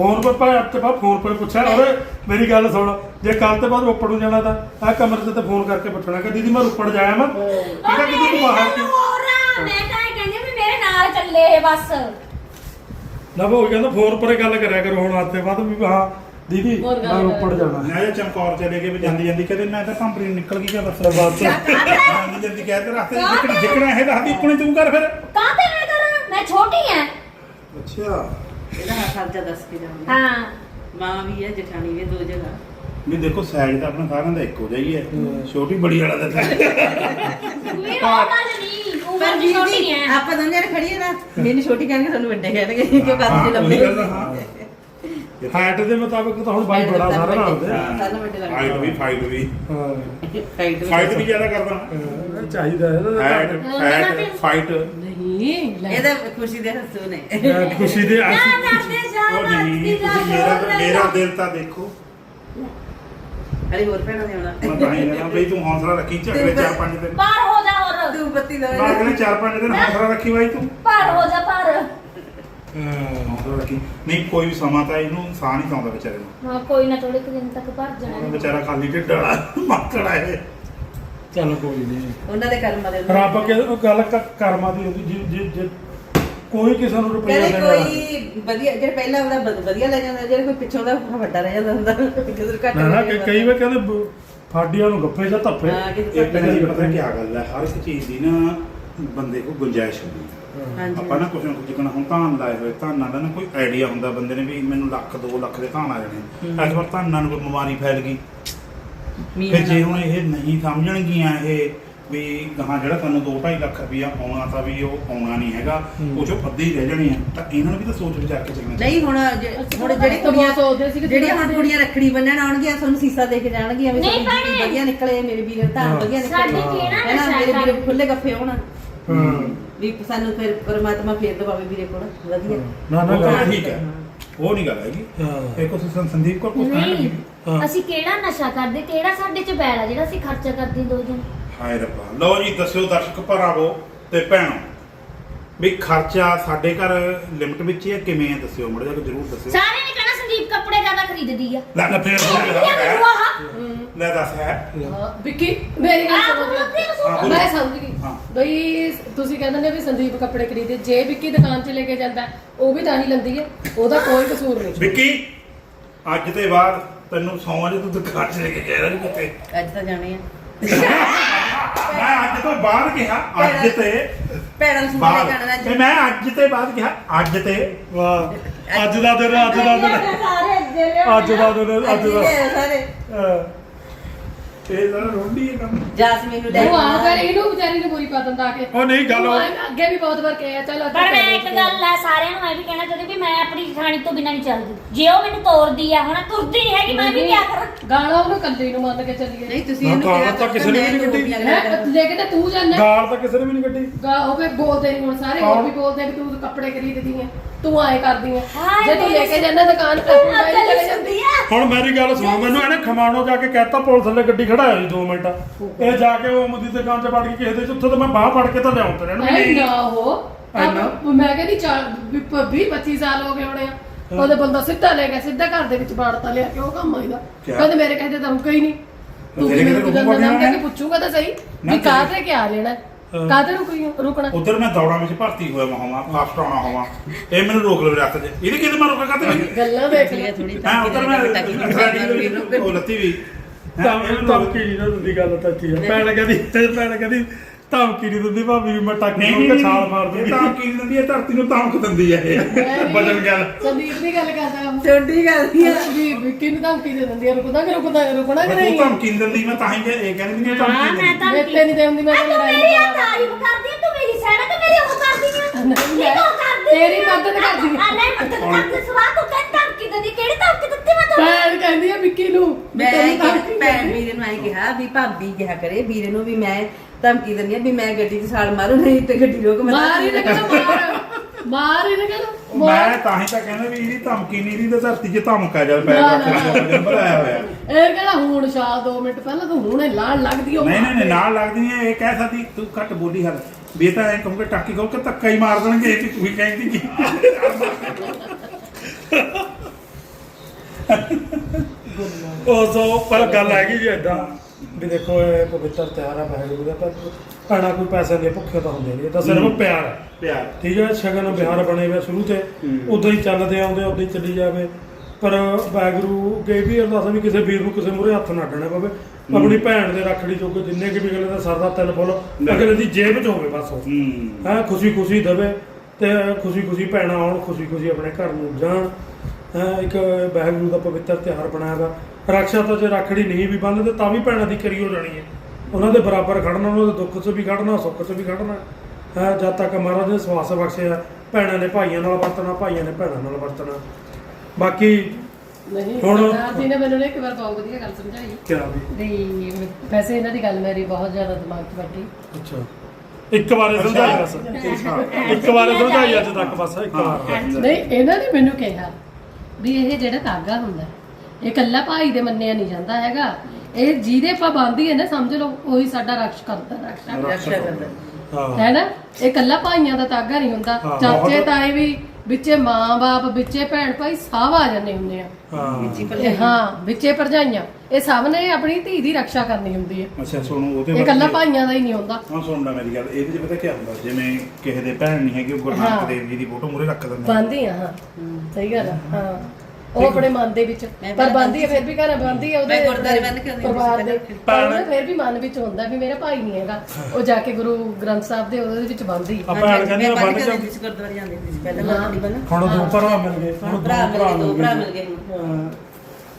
ਫੋਨ ਪਰ ਭਾਈ ਤੇ ਬਾਅਦ ਫੋਨ ਪਰ ਪੁੱਛਿਆ ਉਹਨੇ ਮੇਰੀ ਗੱਲ ਸੁਣ ਜੇ ਕੱਲ ਤੇ ਬਾਅਦ ਰੋਪੜ ਨੂੰ ਜਾਣਾ ਤਾਂ ਆ ਕਮਰੇ ਤੇ ਤੇ ਫੋਨ ਕਰਕੇ ਪੁੱਛਣਾ ਕਿ ਦੀਦੀ ਮੈਂ ਰੋਪੜ ਜਾਇਆ ਮੈਂ ਕਿਹੜਾ ਕਿਤੇ ਤੂੰ ਬਾਹਰ ਹੋਰ ਮੈਂ ਤਾਂ ਇਹ ਕਹਿੰਦੀ ਵੀ ਮੇਰੇ ਨਾਲ ਚੱਲੇ ਬਸ। ਨਾ ਉਹ ਕਹਿੰਦਾ ਫੋਨ ਪਰ ਗੱਲ ਕਰਿਆ ਕਰੋ ਹੁਣ ਆਤੇ ਬਾਅਦ ਵੀ ਹਾਂ ਦੀਦੀ ਮੈਂ ਰੋਪੜ ਜਾਣਾ। ਮੈਂ ਜੇ ਚਮਕੌਰ ਚਲੇ ਗਏ ਵੀ ਜਾਂਦੀ ਜਾਂਦੀ ਕਹਿੰਦੇ ਮੈਂ ਤਾਂ ਭੰਪਰੀ ਨੂੰ ਨਿਕਲ ਗਈ ਕਿਆ ਬਸ। ਚ ਜਾਂਦੀ ਜਾਂਦੀ ਕਹਿ ਤੇ ਰਸਤੇ ਜਿੱਕਣਾ ਜਿੱਕਣਾ ਇਹ ਦੱਸਦੀ ਇੱਕਣੇ ਤੂੰ ਕਰ ਫਿਰ। ਕਾਹ ਤੇ ਮੈਂ ਕਰਾਂ? ਮੈਂ ਛੋਟੀ ਐ। ਅੱਛਾ। ਇਹਦਾ ਹਾਂ ਖਰਚਾ ਦੱਸ ਕੇ ਜਾਊਂਗਾ। ਹਾਂ। ਮਾਂ ਵੀ ਹੈ ਜਠਾਣੀ ਵੀ ਹੈ, ਦੋ ਜਗ੍ਹਾ। ਨਹੀਂ ਦੇਖੋ ਸਾਈਜ਼ ਤਾਂ ਆਪਣਾ ਸਾਰਿਆਂ ਦਾ ਇੱਕੋ ਜਿਹਾ ਹੀ ਹੈ। ਛੋਟੀ ਬੜੀ ਵਾਲਾ ਦਾ ਮੇਰੀ ਉਹ ਗੱਲ ਨਹੀਂ ਉਮਰ ਪਰ ਦੀ ਜੀ ਛੋਟੀ ਐ ਆਪਾਂ ਦੋਨੇ ਜਣੇ ਖੜੀਏ ਨਾ ਮੈਨੂੰ ਛੋਟੀ ਕਹਿਣਗੇ ਤੁਹਾਨੂੰ ਵੱਡੇ ਕਹਿਣਗੇ ਕਿਉਂ ਕੱਦ ਦੇ ਲੰਬੇ ਉਹੀ ਗੱਲ ਆ, ਹਾਂ। ਹਾਈਟ ਦੇ ਮੁਤਾਬਕ ਤਾਂ ਹੁਣ ਬਾਈ ਬੜਾ ਸਾਰਾ ਨਾਲ ਦੇ ਸਾਨੂੰ ਵੱਡੇ ਲੱਗਦੇ ਹਾਈਟ ਵੀ ਫਾਈਟ ਵੀ। ਹਾਂ ਫਾਈਟ ਫਾਈਟ ਵੀ ਜ਼ਿਆਦਾ। ਕਰਦਾ। ਇਹ ਚਾਹੀਦਾ ਫੈਟ ਫੈਟ ਫਾਈਟ ਨਹੀਂ। ਲੈ। ਇਹਦਾ ਖੁਸ਼ੀ ਦੇ ਹੱਸੂ ਨੇ। ਤਾਂ ਖੁਸ਼ੀ ਦੇ ਨਾ ਉਹ ਨਹੀਂ ਤੁਸੀਂ ਮੇਰਾ ਮੇਰਾ ਦਿਲ ਤਾਂ ਦੇਖੋ। ਅਰੇ ਹੋਰ ਭੈਣਾਂ ਨੇ ਆਉਣਾ। ਮੈਂ ਤਾਂ ਹੀ ਲੈਣਾ ਬਈ ਤੂੰ ਹੌਸਲਾ ਰੱਖੀ ਝਗੜੇ ਚਾਰ ਪੰਜ ਦਿਨ। ਪਾਰ ਹੋ ਜਾ ਹੋਰ। ਤੂੰ ਬੱਤੀ ਦਾ ਮੈਂ ਕਹਿੰਦਾ ਚਾਰ ਪੰਜ ਦਿਨ ਹੌਸਲਾ ਰੱਖੀ ਬਾਈ ਤੂੰ। ਪਾਰ ਹੋ ਜਾ ਪਾਰ। ਹੌਸਲਾ ਰੱਖੀ। ਨਹੀਂ ਕੋਈ ਵੀ ਸਮਾਂ ਤਾਂ ਇਹਨੂੰ ਸਾਹ ਨਹੀਂ ਆਉਂਦਾ ਵਿਚਾਰੇ ਨੂੰ। ਹਾਂ ਕੋਈ ਨਾ ਥੋੜੇ ਕੁ ਦਿਨ ਤੱਕ ਭਰ ਉਹ ਜਾਣਾ। ਵਿਚਾਰਾ ਖਾਲੀ ਢਿੱਡ ਵਾਲਾ। ਮਾਤੜਾ ਇਹ। ਚੱਲ ਕੋਈ ਨਹੀਂ ਉਹਨਾਂ ਦੇ ਕਰਮਾਂ ਦੇ ਰੱਬ ਕੇ ਉਹ ਗੱਲ ਕ- ਕਰਮਾਂ ਦੀ ਹੁੰਦੀ ਜੇ ਜੇ ਜੇ ਕੋਈ ਕਿਸੇ ਨੂੰ ਰੁਪਈਆ ਕਹਿੰਦੇ ਦੇਣ ਕੋਈ ਵਧੀਆ ਜਿਹੜੇ ਪਹਿਲਾਂ ਉਹਦਾ ਵਧ- ਵਧੀਆ ਲੈ ਜਾਂਦਾ ਜਿਹੜੇ ਕੋਈ ਪਿੱਛੋਂ ਦਾ ਵੱਡਾ ਰਹਿ ਜਾਂਦਾ ਹੁੰਦਾ ਕਿਸੇ ਘੱਟ ਨਾ ਨਾ ਲੈ ਕਈ- ਜਾਂਦਾ। ਕਈ ਵਾਰ ਕਹਿੰਦੇ ਬ- ਫਾਡੀਆਂ ਨੂੰ ਗੱਫੇ ਜਾਂ ਧੱਫੇ। ਹਾਂ, ਕਿਸੇ ਇਹ ਪਹਿਲਾਂ ਪਤਾ ਕੀ ਗੱਲ ਹੈ ਹਰ ਇੱਕ ਚੀਜ਼ ਦੀ ਨਾ ਬੰਦੇ ਕੋਲ ਗੁੰਜਾਇਸ਼ ਹੁੰਦੀ ਹੈ। ਹਾਂਜੀ। ਆਪਾਂ ਨਾ ਕੁਝ ਨਾ ਕੁਝ ਜਿਕਣਾ ਹੁਣ ਧਾਨ ਲਾਏ ਹੋਏ ਧਾਨਾਂ ਦਾ ਨਾ ਕੋਈ ਆਈਡੀਆ ਹੁੰਦਾ ਬੰਦੇ ਨੇ ਵੀ ਮੈਨੂੰ ਲੱਖ 2 ਲੱਖ ਦੇ ਧਾਨ ਆ ਜਾਣੇ। ਅੱਜ ਵਾਰ ਧਾਨਾਂ ਨੂੰ ਕੋਈ ਬਿਮਾਰੀ ਫੈਲ ਗਈ। ਮੀਂਹ ਫਿਰ ਜੇ ਨਾਲ। ਹੁਣ ਇਹ ਨਹੀਂ ਸਮਝਣਗੀਆਂ ਇਹ ਵੀ ਗਾਹਾਂ ਜਿਹੜਾ ਤੁਹਾਨੂੰ 2.5 ਲੱਖ ਰੁਪਇਆ ਆਉਣਾ ਤਾਂ ਵੀ ਉਹ ਆਉਣਾ ਨਹੀਂ ਹੈਗਾ। ਉਹ ਚੋਂ ਅੱਧੇ ਹੀ ਰਹਿ ਜਾਣੇ ਆ ਤਾਂ ਇਹਨਾਂ ਨੂੰ ਵੀ ਤਾਂ ਸੋਚ ਵਿਚਾਰ ਕੇ ਚੱਲਣਾ ਨਹੀਂ ਹੁਣ ਜੇ- ਹੁਣ ਜਿਹੜੀ ਕੁੜੀਆਂ ਸੋਚਦੇ ਸੀ ਕਿ ਜਿਹੜੀਆਂ ਹੁਣ ਕੁੜੀਆਂ ਰੱਖੜੀ ਬੰਨਣ ਆਉਣਗੀਆਂ ਤੁਹਾਨੂੰ ਸੀਸਾ ਦੇ ਕੇ ਜਾਣਗੀਆਂ ਵੀ ਨਹੀਂ ਤੁਹਾਡੀ ਭੈਣੇ। ਵਧੀਆ ਨਿਕਲੇ ਮੇਰੇ ਵੀਰ ਤਾਂ ਹਾਂ। ਵਧੀਆ ਸਾਡੇ ਨਿਕਲੇ ਕਿਹੜਾ ਹੈ ਨਾ ਨਸ਼ਾ ਮੇਰੇ ਵੀਰੇ ਖੁੱਲੇ ਗੱਫੇ ਹੋਣ। ਹਾਂ। ਵੀ ਸਾਨੂੰ ਫਿਰ ਪਰਮਾਤਮਾ ਫੇਰ ਦਵਾਵੇ ਵੀਰੇ ਕੋਲ ਵਧੀਆ। ਨਾ ਨਾ ਉਹ ਤਾਂ ਗੱਲ ਠੀਕ ਹੈ। ਉਹ ਨਹੀਂ ਗੱਲ ਹੈਗੀ। ਹਾਂ। ਸੰਦੀਪ ਕੋਲ ਕੁਝ ਨਹੀਂ। ਹਾਂ। ਅਸੀਂ ਕਿਹੜਾ ਨਸ਼ਾ ਕਰਦੇ? ਕਿਹੜਾ ਸਾਡੇ ਚ ਬੈਲ ਆ ਜਿਹੜਾ ਅਸੀਂ ਖਰਚਾ ਕਰਦੇ ਦੋ ਦਿਨ ਹਾਏ ਰੱਬਾ। ਲਓ ਜੀ ਦੱਸਿਓ ਦਰਸ਼ਕ ਭਰਾਵੋ ਤੇ ਭੈਣੋ। ਵੀ ਖਰਚਾ ਸਾਡੇ ਘਰ ਲਿਮਟ ਵਿੱਚ ਹੀ ਹੈ ਕਿਵੇਂ ਹੈ ਦੱਸਿਓ ਮੜ ਜਾ ਕੇ ਜਰੂਰ ਦੱਸਿਓ। ਸਾਰੇ ਨੇ ਕਹਿਣਾ ਸੰਦੀਪ ਕੱਪੜੇ ਜ਼ਿਆਦਾ ਖਰੀਦਦੀ ਆ। ਲੈ ਲੈ ਫੇਰ ਵਧੀਆ ਮੈਨੂੰ ਆਹ? ਲੈ ਦੱਸ ਹੈ। ਹਾਂ, ਵਿੱਕੀ ਮੇਰੀ ਗੱਲ ਆਹ ਸਮਝ ਲਓ। ਮੈਂ ਸਮਝ ਗਈ। ਹਾਂ। ਬਈ ਤੁਸੀਂ ਕਹਿੰਦੇ ਨੇ ਵੀ ਸੰਦੀਪ ਕੱਪੜੇ ਖਰੀਦੇ। ਜੇ ਵਿੱਕੀ ਦੁਕਾਨ 'ਚ ਲੈ ਕੇ ਜਾਂਦਾ ਉਹ ਵੀ ਤਾਂ ਹੀ ਲੈਂਦੀ ਹੈ ਉਹਦਾ ਕੋਈ ਕਸੂਰ ਨਹੀਂ। ਵਿੱਕੀ ਅੱਜ ਤੇ ਬਾਅਦ ਤੈਨੂੰ ਸੌਂ ਜੇ ਤੂੰ ਦੁਕਾਨ 'ਚ ਲੈ ਕੇ ਗਿਆ ਨਹੀਂ ਕਿਤੇ। ਅੱਜ ਤਾਂ ਜਾਣੇ ਆ। ਮੈਂ ਅੱਜ ਤੋਂ ਬਾਅਦ ਕਿਹਾ ਅੱਜ ਤੇ ਭੈਣਾਂ ਨੂੰ ਸੁਣਾ ਬਾਅਦ ਜਾਣਾ ਤੇ ਮੈਂ ਅੱਜ ਤੇ ਬਾਅਦ ਕਿਹਾ ਅੱਜ ਤੇ। ਵਾਹ ਅੱਜ ਦਾ ਦਿਨ ਅੱਜ ਦਾ ਦਿਨ। ਸਾਰੇ ਅੱਜ ਦਾ ਦਿਨ ਅੱਜ ਦਾ ਸਾਰੇ। ਹਾਂ। ਇਹ ਸਾਰਾ ਰੋਂਡੀ ਹੈ ਕੰਮ। ਜਾਸਮੀਨ ਨੂੰ ਲੈ ਉਹ ਆ ਕੇ ਫਿਰ ਇਹਨੂੰ ਵਿਚਾਰੀ ਨੂੰ ਬੁਰੀ ਪਾ ਦਿੰਦਾ ਆ ਕੇ। ਉਹ ਨਹੀਂ ਗੱਲ ਉਹ- ਉਹ ਐਂ ਅੱਗੇ ਵੀ ਬਹੁਤ ਵਾਰ ਕਿਹਾ ਚਲੋ ਅੱਗੇ ਪਰ ਮੈਂ ਚੱਲੋ। ਇੱਕ ਗੱਲ ਆ ਸਾਰਿਆਂ ਨੂੰ ਇਹ ਵੀ ਕਹਿਣਾ ਚਾਹੁੰਦੀ ਵੀ ਮੈਂ ਆਪਣੀ ਜਠਾਣੀ ਤੋਂ ਬਿਨਾਂ ਨਹੀਂ ਚੱਲਦੀ। ਜੇ ਉਹ ਮੈਨੂੰ ਤੋਰਦੀ ਆ ਹੁਣ ਤੁਰਦੀ ਨਹੀਂ ਹੈਗੀ ਮੈਂ ਵੀ ਕੀ ਕਰਾਂ? ਗਾਲਾਂ ਉਹਨੂੰ ਕੱਲੀ ਨੂੰ ਮੰਨ ਕੇ ਚੱਲੀਏ। ਨਹੀਂ ਤੁਸੀਂ ਨਾ, ਇਹਨੂੰ ਗਾਲਾਂ ਕਿਹਾ ਤਾਂ ਕਿਸੇ ਨੇ ਵੀ ਨਹੀਂ ਕੱਢੀ। ਹੈ ਲੇਕਿਨ ਤੂੰ ਜਾਣਾ ਗਾਲ ਤਾਂ ਕਿਸੇ ਨੇ ਵੀ ਨਹੀਂ ਕੱਢੀ। ਗਾ ਉਹ ਵੀ ਬੋਲਦੇ ਨਹੀਂ ਹੁਣ ਸਾਰੇ ਹੋਰ ਵੀ ਬੋਲਦੇ ਵੀ ਤੂੰ ਕੱਪੜੇ ਖਰੀਦਦੀ ਆ। ਤੂੰ ਆਏ ਕਰਦੀ ਆ। ਹਾਏ ਜੇ ਤੂੰ ਲੈ ਕੇ ਜਾਂਦਾ ਦੁਕਾਨ ਤੇ ਤੂੰ ਬਾਈ ਚਲੇ ਜਾਂਦੀ ਆ। ਹੁਣ ਮੇਰੀ ਗੱਲ ਸੁਣੋ ਮੈਨੂੰ ਇਹਨੇ ਖਮਾਣੋ ਜਾ ਕੇ ਕਹਿਤਾ ਪੁਲਿਸ ਥੱਲੇ ਗੱਡੀ ਖੜਾਇਆ ਜੀ 2 ਮਿੰਟ। ਇਹ ਜਾ ਕੇ ਉਹ ਮਦੀ ਦੁਕਾਨ 'ਚ ਵੜ ਕੇ ਕਿਸੇ ਦੇ ਉੱਥੇ ਤਾਂ ਮੈਂ ਬਾਹ ਫੜ ਕੇ ਤਾਂ ਲਿਆਉਂ ਤੇ ਇਹਨੂੰ ਐ ਨਹੀਂ। ਨਾ ਹੋ। ਇੰਨਾ? ਮੈਂ ਕਹਿੰਦੀ 20 25 ਸਾਲ ਹੋ ਗਏ ਹੋਣੇ ਆ। ਉਹਦੇ ਬੰਦਾ ਸਿੱਧਾ ਲੈ ਗਿਆ ਸਿੱਧਾ ਘਰ ਦੇ ਵਿੱਚ ਬਾੜਤਾ ਲਿਆ ਕੇ ਉਹ ਕੰਮ ਆਈਦਾ ਕਿਆ? ਕਹਿੰਦੇ ਮੇਰੇ ਕਹਿੰਦੇ ਤਾਂ ਰੁਕਾ ਹੀ ਨਹੀਂ। ਤੂੰ ਤੇਰੇ ਕਿਵੇਂ ਕਿਤੇ ਰੁਕ ਜਾਂਦਾ ਰੁਕਣਾ ਨਾਮ ਹੈ? ਕੇ ਪੁੱਛੂਗਾ ਤਾਂ ਸਹੀ ਨਾ ਵੀ ਤੇਰੇ- ਕਾਹਤੇ ਕਿਆ ਲੈਣਾ? ਹਾਂ। ਰੁਕਣਾ। ਉਧਰ ਮੈਂ ਦੌੜਾਂ ਵਿੱਚ ਭਰਤੀ ਹੋਇਆ ਮੈਂ ਹੋਵਾਂ ਫਾਸਟ ਆਉਣਾ ਹੋਵਾਂ। ਇਹ ਮੈਨੂੰ ਰੋਕ ਲਵੇ ਰੱਤ 'ਚ ਇਹਦੇ ਕਿਤੇ ਮੈਂ ਰੋਕਾ ਕਾਤੇ ਨਹੀਂ ਗੱਲਾਂ ਦੇਖ ਲਿਆ ਥੋੜੀ ਹਾਂ ਉਧਰ ਮੈਂ ਉਹ ਲੱਤੀ ਵੀ। ਹੈਂ, ਤਾਂ ਇਹ ਧਮਕੀ ਨਹੀਂ ਨਾ ਦਿੰਦੀ ਗੱਲ ਤਾਂ ਕੀ ਆ। ਭੈਣ ਕਹਿੰਦੀ ਤੇ ਭੈਣ ਕਹਿੰਦੀ ਧਮਕੀ ਨਹੀਂ ਦਿੰਦੀ ਭਾਬੀ ਵੀ ਮੈਂ ਟਾਕੀ ਨੂੰ ਛਾਲ ਮਾਰ ਇਹ ਦੂੰਗੀ ਤਾਂ ਕੀ ਦਿੰਦੀ ਹੈ ਧਰਤੀ ਨੂੰ ਧਮਕ ਦਿੰਦੀ ਹੈ ਇਹ ਬਦਲ ਗੱਲ। ਸੰਦੀਪ ਦੀ ਗੱਲ ਕਰਦਾ ਛੋਟੀ ਗੱਲ ਹੀ ਆ। ਵੀ ਵਿੱਕੀ ਨੂੰ ਧਮਕੀ ਦੇ ਦਿੰਦੀ ਆ ਰੁਕਦਾ ਕਿ ਰੁਕਦਾ ਰੁਕਣਾ ਕਿ ਤੂੰ ਨਹੀਂ ਧਮਕੀ ਦਿੰਦੀ ਮੈਂ ਤਾਂ ਹੀ ਇਹ ਕਹਿੰਦੀ ਨਹੀਂ ਹਾਂ ਧਮਕੀ ਮੈਂ ਤਾਂ ਮੈਂ ਤੇ ਨਹੀਂ ਦੇਉਂਦੀ ਮੈਂ ਤਾਂ ਮੇਰੀ ਤਾਰੀਫ ਕਰਦੀ ਤੂੰ ਮੇਰੀ ਸੈਨਾ ਤੇ ਮੇਰੀ ਉਹ ਕਰਦੀ ਆ। ਤੇਰੀ ਮਦਦ ਕਰਦੀ ਆ। ਲੈ ਮਦਦ ਕਰਦੀ ਸਵਾ ਤੂੰ ਕਹਿੰਦਾ ਧਮਕੀ ਦਿੰਦੀ ਕਿਹੜੀ ਧਮਕੀ ਦਿੱਤੀ ਮੈਂ ਤੁਹਾਨੂੰ ਭੈਣ ਕਹਿੰਦੀ ਆ ਵਿੱਕੀ ਨੂੰ ਮੈਂ ਤੈਨੂੰ ਭੈਣ। ਵੀਰੇ ਨੂੰ ਆਏ ਕਿਹਾ ਵੀ ਭਾਬੀ ਕਿਹਾ ਕਰੇ ਵੀਰੇ ਨੂੰ ਵੀ ਮੈਂ ਧਮਕੀ ਦਿੰਦੀ ਆ ਵੀ ਮੈਂ ਗੱਡੀ 'ਚ ਛਾਲ ਮਾਰੂ ਨਹੀਂ ਤੇ ਗੱਡੀ ਰੋਕ ਮੈਂ ਮਾਰ ਹੀ ਨਾ ਕਹਿੰਦਾ ਮਾਰ ਮਾਰ ਹੀ ਨਾ ਕਹਿੰਦਾ ਮੈਂ ਤਾਂ ਹੀ ਤਾਂ ਕਹਿੰਦਾ ਵੀ ਇਹਦੀ ਧਮਕੀ ਨਹੀਂ ਇਹਦੀ ਤਾਂ ਧਰਤੀ 'ਚ ਧਮਕ ਆ ਜਦ ਪੈਰ ਨਾ, ਰੱਖ ਕੇ ਆਪਣੇ ਦਿਨ ਬਣਾਇਆ ਹੋਇਆ। ਇਹ ਕਹਿੰਦਾ ਹੁਣ ਸ਼ਾਲ 2 ਮਿੰਟ ਪਹਿਲਾਂ ਤੂੰ ਹੁਣੇ ਲਾਣ ਲੱਗਦੀ ਉਹ ਨਹੀਂ ਨਹੀਂ ਨਹੀਂ ਨਾਲ ਲੱਗਦੀ ਨਹੀਂ ਇਹ ਕਹਿ ਸਕਦੀ ਤੂੰ ਘੱਟ ਬੋਲੀ ਹਰ ਵੀ ਇਹ ਤਾਂ ਐ ਕਹੂੰਗਾ ਟਾਕੀ ਖੋਲ ਕੇ ਧੱਕਾ ਹੀ ਮਾਰ ਦੇਣਗੇ ਇਹ ਤੂੰ ਹੀ ਕਹਿੰਦੀ ਕੀ ਉਹ ਸੋ ਪਰ ਗੱਲ ਹੈਗੀ ਜੀ ਏਦਾਂ। ਵੀ ਦੇਖੋ ਇਹ ਪਵਿੱਤਰ ਤਿਉਹਾਰ ਹੈ ਵਾਹਿਗੁਰੂ ਦਾ ਪਰ ਭੈਣਾਂ ਕੋਈ ਪੈਸੇ ਦੇ ਭੁੱਖੇ ਤਾਂ ਹੁੰਦੇ ਨਹੀਂ ਇਹ ਤਾਂ ਸਿਰਫ ਪਿਆਰ ਹੈ ਪਿਆਰ। ਠੀਕ ਹੈ ਸ਼ਗਨ ਵਿਹਾਰ ਬਣੇ ਹੋਏ ਸ਼ੁਰੂ ਤੇ। ਉਦਾਂ ਹੀ ਚੱਲਦੇ ਆਉਂਦੇ ਉਦਾਂ ਹੀ ਚੱਲੀ ਜਾਵੇ। ਪਰ ਵਾਹਿਗੁਰੂ ਅੱਗੇ ਵੀ ਅਰਦਾਸ ਆ ਵੀ ਕਿਸੇ ਵੀਰ ਨੂੰ ਕਿਸੇ ਮੂਹਰੇ ਹੱਥ ਨਾ ਅੱਡਣੇ ਪਵੇ। ਆਪਣੀ ਭੈਣ ਦੇ ਰੱਖੜੀ ਜੋਗੇ ਜਿੰਨੇ ਕਿ ਵੀ ਅਗਲੇ ਦਾ ਸਰਦਾ ਤਿਲ ਫੁੱਲ ਅਗਲੇ ਦੀ ਜੇਬ 'ਚ ਹੋਵੇ ਬਸ ਉਹ। ਹੂੰ। ਖੁਸ਼ੀ ਖੁਸ਼ੀ ਦਵੇ ਤੇ ਖੁਸ਼ੀ ਖੁਸ਼ੀ ਭੈਣਾਂ ਆਉਣ ਖੁਸ਼ੀ ਖੁਸ਼ੀ ਆਪਣੇ ਘਰ ਨੂੰ ਜਾਣ। ਹੈਂ ਇੱਕ ਵਾਹਿਗੁਰੂ ਦਾ ਪਵਿੱਤਰ ਤਿਉਹਾਰ ਬਣਾਇਆ ਵਾ। ਰਕਸ਼ਾ ਤਾਂ ਜੇ ਰੱਖੜੀ ਨਹੀਂ ਵੀ ਬੰਨ੍ਹਦੇ ਤਾਂ ਵੀ ਭੈਣਾਂ ਦੀ ਕਰੀ ਹੋ ਜਾਣੀ ਹੈ। ਉਹਨਾਂ ਦੇ ਬਰਾਬਰ ਖੜਨਾ ਉਹਨਾਂ ਦੇ ਦੁੱਖ 'ਚ ਵੀ ਖੜਨਾ ਸੁੱਖ 'ਚ ਵੀ ਖੜਨਾ। ਹੈ ਜਦ ਤੱਕ ਮਹਾਰਾਜ ਨੇ ਸਵਾਸ ਬਖਸ਼ਿਆ ਭੈਣਾਂ ਨੇ ਭਾਈਆਂ ਨਾਲ ਵਰਤਣਾ ਭਾਈਆਂ ਨੇ ਭੈਣਾਂ ਨਾਲ ਵਰਤਣਾ। ਬਾਕੀ ਨਹੀਂ ਹੁਣ- ਜੀ ਨੇ ਮੈਨੂੰ ਇੱਕ ਵਾਰ ਬਹੁਤ ਵਧੀਆ ਗੱਲ ਸਮਝਾਈ। ਕਿਆ ਵੀ? ਵੈਸੇ ਇਹਨਾਂ ਦੀ ਗੱਲ ਮੇਰੀ ਬਹੁਤ ਜ਼ਿਆਦਾ ਦਿਮਾਗ 'ਚ ਵੱਡੀ। ਅੱਛਾ। ਇੱਕ ਵਾਰੇ ਸਮਝਾਈ ਬਸ। ਇੱਕ ਵਾਰੇ ਸਮਝਾਈ ਅੱਜ ਤੱਕ ਬਸ ਇੱਕ ਵਾਰ। ਨਹੀਂ ਇਹਨਾਂ ਨੇ ਮੈਨੂੰ ਕਿਹਾ ਵੀ ਇਹ ਜਿਹੜਾ ਧਾਗਾ ਹੁੰਦਾ ਇਹ ਕੱਲਾ ਭਾਈ ਦੇ ਮੰਨਿਆ ਨਹੀਂ ਜਾਂਦਾ ਹੈਗਾ। ਇਹ ਜਿਹਦੇ ਪਾਬੰਦੀ ਹੈ ਨਾ ਸਮਝ ਲਓ ਉਹੀ ਸਾਡਾ ਰਕਸ਼ ਕਰਦਾ ਰਕਸ਼ਾ ਰਕਸ਼ਾ ਕਰਦਾ। ਹਾਂ। ਹੈ ਨਾ? ਇਹ ਕੱਲਾ ਭਾਈਆਂ ਦਾ ਤਾਗਾ ਨਹੀਂ ਹੁੰਦਾ। ਚਾਚੇ ਤਾਏ ਵੀ ਵਿੱਚੇ ਮਾਂ-ਬਾਪ ਵਿੱਚੇ ਭੈਣ ਭਾਈ ਸਭ ਆ ਜਾਂਦੇ ਹੁੰਦੇ ਆ। ਹਾਂ। ਵਿੱਚੇ ਭਰਜਾਈਆਂ। ਇਹ ਸਭ ਨੇ ਆਪਣੀ ਧੀ ਦੀ ਰੱਖਿਆ ਕਰਨੀ ਹੁੰਦੀ ਹੈ। ਅੱਛਾ ਸੁਣੋ ਉਹਦੇ ਇਹ ਕੱਲਾ ਭਾਈਆਂ ਦਾ ਹੀ ਨਹੀਂ ਹੁੰਦਾ। ਹਾਂ ਸੁਣ ਲੈ ਮੇਰੀ ਗੱਲ। ਇਹਦੇ 'ਚ ਪਤਾ ਕੀ ਹੁੰਦਾ ਜਿਵੇਂ ਕਿਸੇ ਦੇ ਭੈਣ ਨਹੀਂ ਹੈਗੀ ਉਹ ਗੁਰੂ ਨਾਨਕ। ਦੇਵ ਜੀ ਦੀ ਫੋਟੋ ਮੂਰੇ ਰੱਖ ਦਿੰਦੇ ਬੰਦੀ ਆ ਹਾਂ। ਸਹੀ ਗੱਲ ਆ ਹਾਂ। ਉਹ ਆਪਣੇ ਮਨ ਦੇ ਵਿੱਚ। ਪਰ ਬੰਦੀ ਫਿਰ ਵੀ ਘਰ ਬੰਦੀ ਆ ਉਹਦੇ ਮੈਂ ਕੇ ਪਰਿਵਾਰ ਦੇ। ਪਰ ਫਿਰ ਵੀ ਮਨ ਵਿੱਚ ਹੁੰਦਾ ਵੀ ਮੇਰਾ ਭਾਈ ਨਹੀਂ ਹੈਗਾ। ਉਹ ਜਾ ਕੇ ਗੁਰੂ ਗ੍ਰੰਥ ਸਾਹਿਬ ਦੇ ਉਹਦੇ ਵਿੱਚ ਬੰਦੀ ਆ ਭੈਣ ਕਹਿੰਦੀ ਮੈਂ ਬੰਨ ਕੇ ਜਿਸ ਗੁਰਦੁਆਰੇ ਜਾਂਦੇ ਹੁੰਦੇ ਸੀ ਪਹਿਲਾਂ ਹਾਂ। ਲੱਕੜੀ ਬੰਨ ਹੁਣ ਦੋ ਭਰਾ ਮਿਲ ਗਏ ਹੁਣ ਹੁਣ ਦੋ ਭਰਾ ਮਿਲ ਭਰਾ ਗਏ ਦੋ ਮਿਲ ਭਰਾ ਗਏ। ਮਿਲ ਗਏ ਹੁਣ। ਹਾਂ।